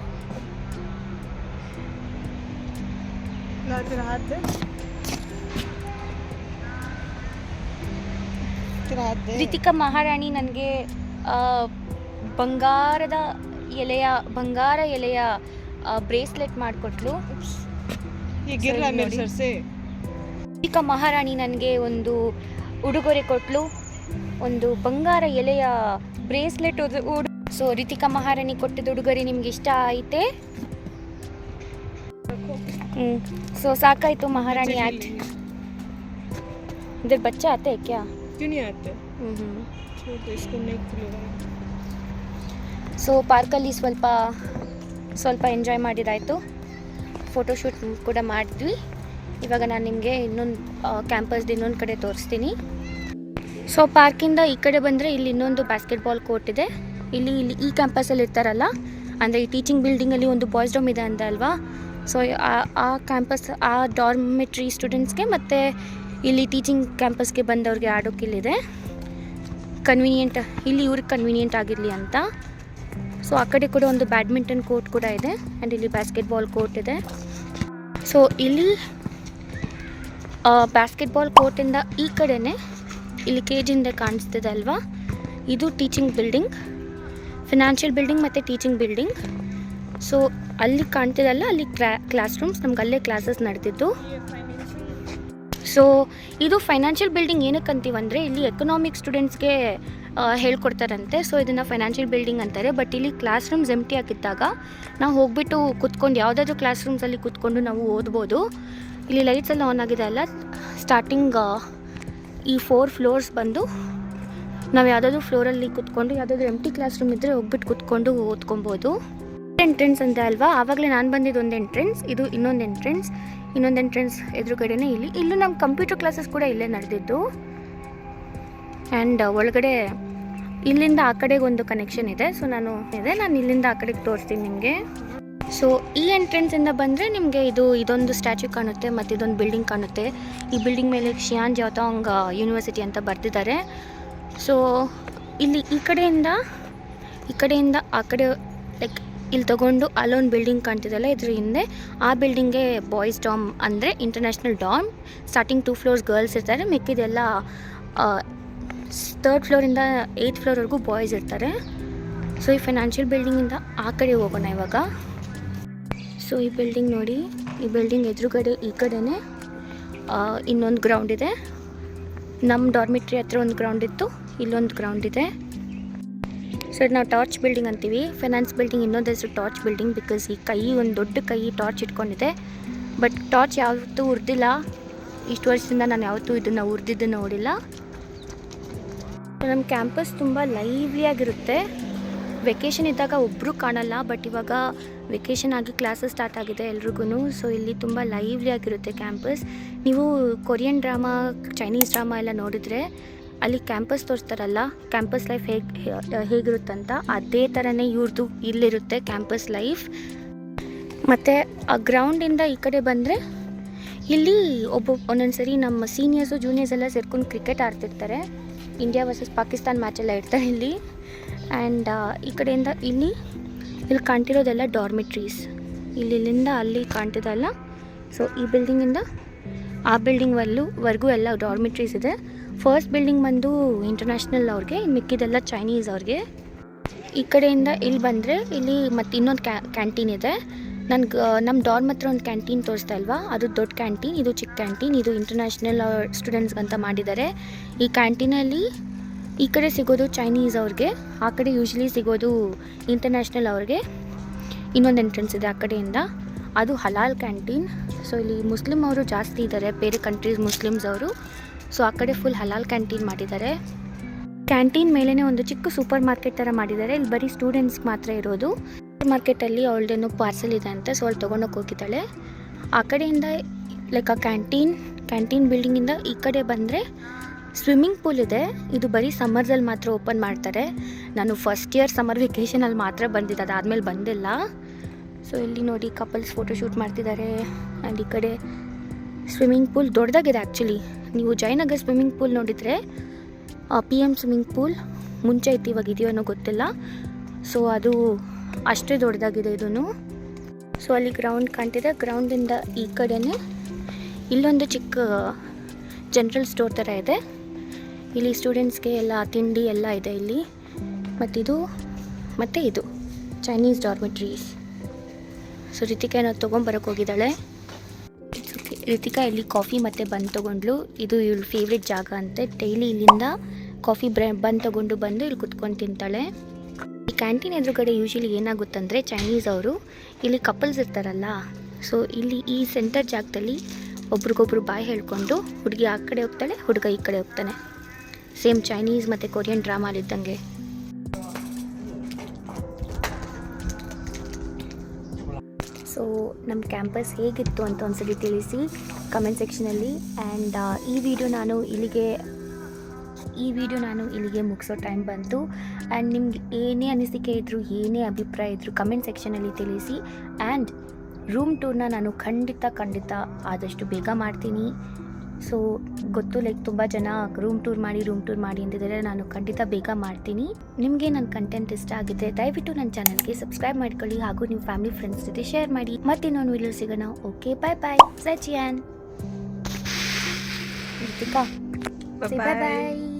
ರಿತಿಕಾ ಮಹಾರಾಣಿ ನನಗೆ ಬಂಗಾರದ ಎಲೆಯ ಬಂಗಾರ ಎಲೆಯ ಬ್ರೇಸ್ಲೆಟ್ ಮಾಡಿಕೊಟ್ಲು. ರಿತಿಕಾ ಮಹಾರಾಣಿ ನನಗೆ ಒಂದು ಉಡುಗೊರೆ ಕೊಟ್ಲು. ಒಂದು ಬಂಗಾರ ಎಲೆಯ ಬ್ರೇಸ್ಲೆಟ್ ಉಡು ಸೊ ರಿತಿಕಾ ಮಹಾರಾಣಿ ಕೊಟ್ಟಿದ್ದ ಉಡುಗೊರೆ ನಿಮ್ಗೆ ಇಷ್ಟ ಆಯ್ತೆ ಸೊ ಸಾಕಾಯ್ತು ಮಹಾರಾಣಿ ಆಯ್ತು. ಇದ್ರ ಬಚ್ಚ ಆತೆ ಕ್ಯಾ? ಹ್ಞೂ ಸೊ ಪಾರ್ಕಲ್ಲಿ ಸ್ವಲ್ಪ ಸ್ವಲ್ಪ ಎಂಜಾಯ್ ಮಾಡಿದಾಯ್ತು. ಫೋಟೋಶೂಟ್ ಕೂಡ ಮಾಡಿದ್ವಿ. ಇವಾಗ ನಾನು ನಿಮಗೆ ಇನ್ನೊಂದು ಕ್ಯಾಂಪಸ್ದು ಇನ್ನೊಂದು ಕಡೆ ತೋರಿಸ್ತೀನಿ. ಸೊ ಪಾರ್ಕಿಂದ ಈ ಕಡೆ ಬಂದರೆ ಇಲ್ಲಿ ಇನ್ನೊಂದು ಬಾಸ್ಕೆಟ್ಬಾಲ್ ಕೋರ್ಟ್ ಇದೆ. ಇಲ್ಲಿ ಇಲ್ಲಿ ಈ ಕ್ಯಾಂಪಸಲ್ಲಿ ಇರ್ತಾರಲ್ಲ, ಅಂದರೆ ಈ ಟೀಚಿಂಗ್ ಬಿಲ್ಡಿಂಗಲ್ಲಿ ಒಂದು ಬಾಯ್ಸ್ ಡೋಮ್ ಇದೆ ಅಂತ ಅಲ್ವಾ? ಸೊ ಆ ಕ್ಯಾಂಪಸ್ ಆ ಡಾರ್ಮೆಟ್ರಿ ಸ್ಟೂಡೆಂಟ್ಸ್ಗೆ ಮತ್ತು ಇಲ್ಲಿ ಟೀಚಿಂಗ್ ಕ್ಯಾಂಪಸ್ಗೆ ಬಂದವ್ರಿಗೆ ಆಡೋಕೆ ಇಲ್ಲಿದೆ. ಕನ್ವೀನಿಯೆಂಟ್ ಇಲ್ಲಿ ಇವ್ರಿಗೆ ಕನ್ವೀನಿಯೆಂಟ್ ಆಗಿರಲಿ ಅಂತ. ಸೊ ಆ ಕಡೆ ಕೂಡ ಒಂದು ಬ್ಯಾಡ್ಮಿಂಟನ್ ಕೋರ್ಟ್ ಕೂಡ ಇದೆ ಆ್ಯಂಡ್ ಇಲ್ಲಿ ಬಾಸ್ಕೆಟ್ಬಾಲ್ ಕೋರ್ಟ್ ಇದೆ. ಸೊ ಇಲ್ಲಿ ಬಾಸ್ಕೆಟ್ಬಾಲ್ ಕೋರ್ಟಿಂದ ಈ ಕಡೆನೇ ಇಲ್ಲಿ ಕೆ ಜಿ ಹಿಂದೆ ಕಾಣಿಸ್ತಿದೆ ಅಲ್ವಾ? ಇದು ಟೀಚಿಂಗ್ ಬಿಲ್ಡಿಂಗ್ ಫಿನಾನ್ಷಿಯಲ್ ಬಿಲ್ಡಿಂಗ್ ಮತ್ತು ಟೀಚಿಂಗ್ ಬಿಲ್ಡಿಂಗ್ ಸೊ ಅಲ್ಲಿ ಕಾಣ್ತಿದಲ್ಲ ಅಲ್ಲಿ ಕ್ಲಾ ಕ್ಲಾಸ್ ರೂಮ್ಸ್ ನಮ್ಗೆ ಅಲ್ಲೇ ಕ್ಲಾಸಸ್ ನಡೆದಿದ್ದು. ಸೊ ಇದು ಫೈನಾನ್ಷಿಯಲ್ ಬಿಲ್ಡಿಂಗ್ ಏನಕ್ಕೆ ಅಂತೀವಂದರೆ, ಇಲ್ಲಿ ಎಕನಾಮಿಕ್ ಸ್ಟೂಡೆಂಟ್ಸ್ಗೆ ಹೇಳ್ಕೊಡ್ತಾರಂತೆ. ಸೊ ಇದನ್ನು ಫೈನಾನ್ಷಿಯಲ್ ಬಿಲ್ಡಿಂಗ್ ಅಂತಾರೆ. ಬಟ್ ಇಲ್ಲಿ ಕ್ಲಾಸ್ ರೂಮ್ಸ್ ಎಂಟಿ ಟಿ ಹಾಕಿದ್ದಾಗ ನಾವು ಹೋಗ್ಬಿಟ್ಟು ಕುತ್ಕೊಂಡು, ಯಾವುದಾದ್ರೂ ಕ್ಲಾಸ್ ರೂಮ್ಸಲ್ಲಿ ಕುತ್ಕೊಂಡು ನಾವು ಓದ್ಬೋದು. ಇಲ್ಲಿ ಲೈಟ್ಸ್ ಎಲ್ಲ ಆನ್ ಆಗಿದೆ ಅಲ್ಲ. ಸ್ಟಾರ್ಟಿಂಗ್ ಈ ಫೋರ್ ಫ್ಲೋರ್ಸ್ ಬಂದು ನಾವು ಯಾವುದಾದ್ರು ಫ್ಲೋರಲ್ಲಿ ಕುತ್ಕೊಂಡು, ಯಾವುದಾದ್ರೂ ಎಂಟಿ ಕ್ಲಾಸ್ ರೂಮ್ ಇದ್ದರೆ ಹೋಗ್ಬಿಟ್ಟು ಕುತ್ಕೊಂಡು ಓದ್ಕೊಬೋದು. ಎಂಟ್ರೆನ್ಸ್ ಅಂತ ಅಲ್ವಾ? ಆವಾಗಲೇ ನಾನು ಬಂದಿದ್ದು ಒಂದು ಎಂಟ್ರೆನ್ಸ್ ಇದು ಇನ್ನೊಂದು ಎಂಟ್ರೆನ್ಸ್ ಇನ್ನೊಂದು ಎಂಟ್ರೆನ್ಸ್ ಎದುರುಗಡೆನೇ ಇಲ್ಲಿ. ಇಲ್ಲೂ ನಮ್ಮ ಕಂಪ್ಯೂಟರ್ ಕ್ಲಾಸಸ್ ಕೂಡ ಇಲ್ಲೇ ನಡೆದಿದ್ದು. ಆ್ಯಂಡ್ ಒಳಗಡೆ ಇಲ್ಲಿಂದ ಆ ಕಡೆಗೆ ಒಂದು ಕನೆಕ್ಷನ್ ಇದೆ. ಸೊ ನಾನು ಇದೆ. ನಾನು ಇಲ್ಲಿಂದ ಆ ಕಡೆಗೆ ತೋರಿಸ್ತೀನಿ ನಿಮಗೆ. ಸೊ ಈ ಎಂಟ್ರೆನ್ಸಿಂದ ಬಂದರೆ ನಿಮಗೆ ಇದು ಇದೊಂದು ಸ್ಟ್ಯಾಚ್ಯೂ ಕಾಣುತ್ತೆ, ಮತ್ತು ಇದೊಂದು ಬಿಲ್ಡಿಂಗ್ ಕಾಣುತ್ತೆ. ಈ ಬಿಲ್ಡಿಂಗ್ ಮೇಲೆ ಶಿಯಾನ್ ಜಾತಾಂಗ್ ಯೂನಿವರ್ಸಿಟಿ ಅಂತ ಬರೆದಿದ್ದಾರೆ. ಸೊ ಇಲ್ಲಿ ಈ ಕಡೆಯಿಂದ ಈ ಕಡೆಯಿಂದ ಆ ಕಡೆ ಲೈಕ್ ಇಲ್ಲಿ ತಗೊಂಡು ಅಲ್ಲೊಂದು ಬಿಲ್ಡಿಂಗ್ ಕಾಣ್ತಿದ್ದಲ್ಲ ಇದ್ರ ಹಿಂದೆ ಆ ಬಿಲ್ಡಿಂಗ್ಗೆ ಬಾಯ್ಸ್ ಡಾಮ್ ಅಂದರೆ international dorm starting two floors girls ಇರ್ತಾರೆ, ಮಿಕ್ಕಿದೆಲ್ಲ ತರ್ಡ್ ಫ್ಲೋರಿಂದ ಏಯ್ತ್ ಫ್ಲೋರ್ವರೆಗೂ ಬಾಯ್ಸ್ ಇರ್ತಾರೆ. ಸೊ ಈ ಫೈನಾನ್ಷಿಯಲ್ ಬಿಲ್ಡಿಂಗಿಂದ ಆ ಕಡೆ ಹೋಗೋಣ ಇವಾಗ. ಸೊ ಈ ಬಿಲ್ಡಿಂಗ್ ನೋಡಿ, ಈ ಬಿಲ್ಡಿಂಗ್ ಎದುರುಗಡೆ, ಈ ಕಡೆನೇ ಇನ್ನೊಂದು ಗ್ರೌಂಡ್ ಇದೆ. ನಮ್ಮ ಡಾರ್ಮಿಟ್ರಿ ಹತ್ರ ಒಂದು ಗ್ರೌಂಡ್ ಇತ್ತು, ಇಲ್ಲೊಂದು ಗ್ರೌಂಡ್ ಇದೆ. ಸೊ ನಾವು ಟಾರ್ಚ್ ಬಿಲ್ಡಿಂಗ್ ಅಂತೀವಿ. ಫೈನಾನ್ಸ್ ಬಿಲ್ಡಿಂಗ್ ಇನ್ನೊಂದು ಹೆಸರು ಟಾರ್ಚ್ ಬಿಲ್ಡಿಂಗ್ ಬಿಕಾಸ್ ಈ ಕೈ, ಒಂದು ದೊಡ್ಡ ಕೈ ಟಾರ್ಚ್ ಇಟ್ಕೊಂಡಿದೆ. ಬಟ್ ಟಾರ್ಚ್ ಯಾವತ್ತೂ ಉರ್ದಿಲ್ಲ. ಇಷ್ಟು ವರ್ಷದಿಂದ ನಾನು ಯಾವತ್ತೂ ಇದನ್ನು ಉರ್ದಿದ್ದು ನೋಡಿಲ್ಲ. ನಮ್ಮ ಕ್ಯಾಂಪಸ್ ತುಂಬ ಲೈವ್ಲಿಯಾಗಿರುತ್ತೆ ವೆಕೇಷನ್ ಇದ್ದಾಗ ಒಬ್ಬರು ಕಾಣಲ್ಲ ಬಟ್ ಇವಾಗ ವೆಕೇಷನ್ ಆಗಿ ಕ್ಲಾಸಸ್ ಸ್ಟಾರ್ಟ್ ಆಗಿದೆ ಎಲ್ರಿಗೂ ಸೊ ಇಲ್ಲಿ ತುಂಬ ಲೈವ್ಲಿ ಆಗಿರುತ್ತೆ ಕ್ಯಾಂಪಸ್ ನೀವು ಕೊರಿಯನ್ ಡ್ರಾಮಾ ಚೈನೀಸ್ ಡ್ರಾಮಾ ಎಲ್ಲ ನೋಡಿದರೆ ಅಲ್ಲಿ ಕ್ಯಾಂಪಸ್ ತೋರಿಸ್ತಾರಲ್ಲ ಕ್ಯಾಂಪಸ್ ಲೈಫ್ ಹೇಗೆ ಹೇಗಿರುತ್ತಂತ, ಅದೇ ಥರನೇ ಇವ್ರದ್ದು ಇಲ್ಲಿರುತ್ತೆ ಕ್ಯಾಂಪಸ್ ಲೈಫ್ ಮತ್ತು ಆ ಗ್ರೌಂಡಿಂದ ಈ ಕಡೆ ಬಂದರೆ ಇಲ್ಲಿ ಒಬ್ಬ ಒಂದೊಂದು ಸರಿ ನಮ್ಮ ಸೀನಿಯರ್ಸು ಜೂನಿಯರ್ಸ್ ಎಲ್ಲ ಸೇರ್ಕೊಂಡು ಕ್ರಿಕೆಟ್ ಆಡ್ತಿರ್ತಾರೆ. ಇಂಡಿಯಾ ವರ್ಸಸ್ ಪಾಕಿಸ್ತಾನ್ ಮ್ಯಾಚೆಲ್ಲ ಇರ್ತಾರೆ ಇಲ್ಲಿ. ಆ್ಯಂಡ್ ಈ ಕಡೆಯಿಂದ ಇಲ್ಲಿ ಇಲ್ಲಿ ಕಾಣ್ತಿರೋದೆಲ್ಲ ಡಾರ್ಮಿಟ್ರೀಸ್ ಇಲ್ಲಿ ಇಲ್ಲಿಂದ ಅಲ್ಲಿ ಕಾಣ್ತಿದ್ದಲ್ಲ ಸೊ ಈ ಬಿಲ್ಡಿಂಗಿಂದ ಆ ಬಿಲ್ಡಿಂಗ್ ವರ್ಗೂ ಎಲ್ಲ ಡಾರ್ಮಿಟ್ರೀಸ್ ಇದೆ. ಫಸ್ಟ್ ಬಿಲ್ಡಿಂಗ್ ಬಂದು ಇಂಟರ್ನ್ಯಾಷನಲ್ ಅವ್ರಿಗೆ ಮಿಕ್ಕಿದೆಲ್ಲ ಚೈನೀಸ್ ಅವ್ರಿಗೆ. ಈ ಕಡೆಯಿಂದ ಇಲ್ಲಿ ಬಂದರೆ, ಇಲ್ಲಿ ಮತ್ತು ಇನ್ನೊಂದು ಕ್ಯಾ ಕ್ಯಾಂಟೀನ್ ಇದೆ. ನನ್ಗೆ ನಮ್ಮ ಡಾರ್ಮ್ ಹತ್ರ ಒಂದು ಕ್ಯಾಂಟೀನ್ ತೋರಿಸ್ತಾ ಇಲ್ವಾ ಅದು ದೊಡ್ಡ ಕ್ಯಾಂಟೀನ್ ಇದು ಚಿಕ್ಕ ಕ್ಯಾಂಟೀನ್ ಇದು ಇಂಟರ್ನ್ಯಾಷನಲ್ ಸ್ಟೂಡೆಂಟ್ಸ್ಗಂತ ಮಾಡಿದ್ದಾರೆ ಈ ಕ್ಯಾಂಟೀನಲ್ಲಿ ಈ ಕಡೆ ಸಿಗೋದು ಚೈನೀಸ್ ಅವ್ರಿಗೆ, ಆ ಕಡೆ ಯೂಶ್ವಲಿ ಸಿಗೋದು ಇಂಟರ್ನ್ಯಾಷನಲ್ ಅವ್ರಿಗೆ. ಇನ್ನೊಂದು ಎಂಟ್ರೆನ್ಸ್ ಇದೆ ಆ ಕಡೆಯಿಂದ. ಅದು ಹಲಾಲ್ ಕ್ಯಾಂಟೀನ್ ಸೊ ಇಲ್ಲಿ ಮುಸ್ಲಿಮ್ ಅವರು ಜಾಸ್ತಿ ಇದ್ದಾರೆ ಬೇರೆ ಕಂಟ್ರೀಸ್ ಮುಸ್ಲಿಮ್ಸ್ ಅವರು. ಸೊ ಆ ಕಡೆ ಫುಲ್ ಹಲಾಲ್ ಕ್ಯಾಂಟೀನ್ ಮಾಡಿದ್ದಾರೆ. ಕ್ಯಾಂಟೀನ್ ಮೇಲೇ ಒಂದು ಚಿಕ್ಕ ಸೂಪರ್ ಮಾರ್ಕೆಟ್ ಥರ ಮಾಡಿದ್ದಾರೆ. ಇಲ್ಲಿ ಬರೀ ಸ್ಟೂಡೆಂಟ್ಸ್ಗೆ ಮಾತ್ರ ಇರೋದು. ಸೂಪರ್ ಮಾರ್ಕೆಟಲ್ಲಿ ಅವಳದೇನೋ ಪಾರ್ಸಲ್ ಇದೆ ಅಂತ ಸೊ ಅವ್ಳು ತೊಗೊಂಡೋಗಿ ಹೋಗಿದ್ದಾಳೆ. ಆ ಕಡೆಯಿಂದ ಲೈಕ್ ಆ ಕ್ಯಾಂಟೀನ್ ಕ್ಯಾಂಟೀನ್ ಬಿಲ್ಡಿಂಗಿಂದ ಈ ಕಡೆ ಬಂದರೆ ಸ್ವಿಮ್ಮಿಂಗ್ ಪೂಲ್ ಇದೆ. ಇದು ಬರೀ ಸಮ್ಮರ್ಸಲ್ಲಿ ಮಾತ್ರ ಓಪನ್ ಮಾಡ್ತಾರೆ. ನಾನು ಫಸ್ಟ್ ಇಯರ್ ಸಮ್ಮರ್ ವೆಕೇಷನಲ್ಲಿ ಮಾತ್ರ ಬಂದಿದ್ದೆ. ಅದಾದಮೇಲೆ ಬಂದಿಲ್ಲ. ಸೊ ಇಲ್ಲಿ ನೋಡಿ ಕಪಲ್ಸ್ ಫೋಟೋ ಶೂಟ್ ಮಾಡ್ತಿದ್ದಾರೆ. ಆ್ಯಂಡ್ ಈ ಕಡೆ ಸ್ವಿಮ್ಮಿಂಗ್ ಪೂಲ್ ದೊಡ್ಡದಾಗಿದೆ ಆ್ಯಕ್ಚುಲಿ ನೀವು ಜಯನಗರ್ ಸ್ವಿಮ್ಮಿಂಗ್ ಪೂಲ್ ನೋಡಿದರೆ ಪಿ ಎಂ ಸ್ವಿಮ್ಮಿಂಗ್ ಪೂಲ್ ಮುಂಚೆ ಇತ್ತು ಇವಾಗ ಇದೆಯೋ ಅನ್ನೋ ಗೊತ್ತಿಲ್ಲ. ಸೊ ಅದು ಅಷ್ಟೇ ದೊಡ್ಡದಾಗಿದೆ ಇದೂ ಸೊ ಅಲ್ಲಿ ಗ್ರೌಂಡ್ ಕಾಣ್ತಿದೆ. ಗ್ರೌಂಡಿಂದ ಈ ಕಡೆನೇ ಇಲ್ಲೊಂದು ಚಿಕ್ಕ ಜನರಲ್ ಸ್ಟೋರ್ ಥರ ಇದೆ. ಇಲ್ಲಿ ಸ್ಟೂಡೆಂಟ್ಸ್ಗೆ ಎಲ್ಲ ತಿಂಡಿ ಎಲ್ಲ ಇದೆ ಇಲ್ಲಿ. ಮತ್ತಿದು ಮತ್ತು ಇದು ಚೈನೀಸ್ ಡಾರ್ಮೆಟ್ರೀಸ್ ಸೊ ರಿತಿಕಾ ಏನೋ ತೊಗೊಂಬರಕ್ಕೆ ಹೋಗಿದ್ದಾಳೆ. ರೀತಿಕಾ ಇಲ್ಲಿ ಕಾಫಿ ಮತ್ತು ಬನ್ ತೊಗೊಂಡ್ಲು. ಇದು ಇವಳ ಫೇವ್ರೆಟ್ ಜಾಗ ಅಂತೆ. ಡೈಲಿ ಇಲ್ಲಿಂದ ಕಾಫಿ ಬ್ರ ಬನ್ ತೊಗೊಂಡು ಬಂದು ಇಲ್ಲಿ ಕುತ್ಕೊಂಡು ತಿಂತಾಳೆ. ಈ ಕ್ಯಾಂಟೀನ್ ಎದುರುಗಡೆ ಯೂಶಲಿ ಏನಾಗುತ್ತಂದರೆ ಚೈನೀಸ್ ಅವರು ಇಲ್ಲಿ ಕಪಲ್ಸ್ ಇರ್ತಾರಲ್ಲ. ಸೊ ಇಲ್ಲಿ ಈ ಸೆಂಟರ್ ಜಾಗದಲ್ಲಿ ಒಬ್ರಿಗೊಬ್ರು ಬಾಯಿ ಹೇಳ್ಕೊಂಡು ಹುಡುಗಿ ಆ ಕಡೆ ಹೋಗ್ತಾಳೆ, ಹುಡುಗ ಈ ಕಡೆ ಹೋಗ್ತಾನೆ. ಸೇಮ್ ಚೈನೀಸ್ ಮತ್ತು ಕೊರಿಯನ್ ಡ್ರಾಮಾಲಿದ್ದಂಗೆ ಸೊ ನಮ್ಮ ಕ್ಯಾಂಪಸ್ ಹೇಗಿತ್ತು ಅಂತ ಒಂದ್ಸಲಿ ತಿಳಿಸಿ ಕಮೆಂಟ್ ಸೆಕ್ಷನಲ್ಲಿ. ಆ್ಯಂಡ್ ಈ ವಿಡಿಯೋ ನಾನು ಇಲ್ಲಿಗೆ, ಈ ವಿಡಿಯೋ ನಾನು ಇಲ್ಲಿಗೆ ಮುಗಿಸೋ ಟೈಮ್ ಬಂತು. ಆ್ಯಂಡ್ ನಿಮ್ಗೆ ಏನೇ ಅನಿಸಿಕೆ ಇದ್ದರೂ ಏನೇ ಅಭಿಪ್ರಾಯ ಇದ್ದರೂ ಕಮೆಂಟ್ ಸೆಕ್ಷನಲ್ಲಿ ತಿಳಿಸಿ. ಆ್ಯಂಡ್ ರೂಮ್ ಟೂರ್ನ ನಾನು ಖಂಡಿತ ಖಂಡಿತ ಆದಷ್ಟು ಬೇಗ ಮಾಡ್ತೀನಿ. ಸೊ ಗೊತ್ತು ಲೈಕ್ ತುಂಬ ಜನ ರೂಮ್ ಟೂರ್ ಮಾಡಿ ರೂಮ್ ಟೂರ್ ಮಾಡಿ ಅಂತಿದ್ದಾರೆ. ನಾನು ಖಂಡಿತ ಬೇಗ ಮಾಡ್ತೀನಿ. ನಿಮಗೆ ನನ್ನ ಕಂಟೆಂಟ್ ಇಷ್ಟ ಆಗಿದೆ ದಯವಿಟ್ಟು ನನ್ನ ಚಾನಲ್ಗೆ ಸಬ್ಸ್ಕ್ರೈಬ್ ಮಾಡ್ಕೊಳ್ಳಿ ಹಾಗೂ ನಿಮ್ಮ ಫ್ಯಾಮಿಲಿ ಫ್ರೆಂಡ್ಸ್ ಜೊತೆ ಶೇರ್ ಮಾಡಿ. ಮತ್ತೆ ಇನ್ನೊಂದು ವಿಡಿಯೋ ಸಿಗೋಣ. ಓಕೆ ಬಾಯ್ ಬಾಯ್ ಸಚಿಯಾನ್ ಬಾಯ್ ಬಾಯ್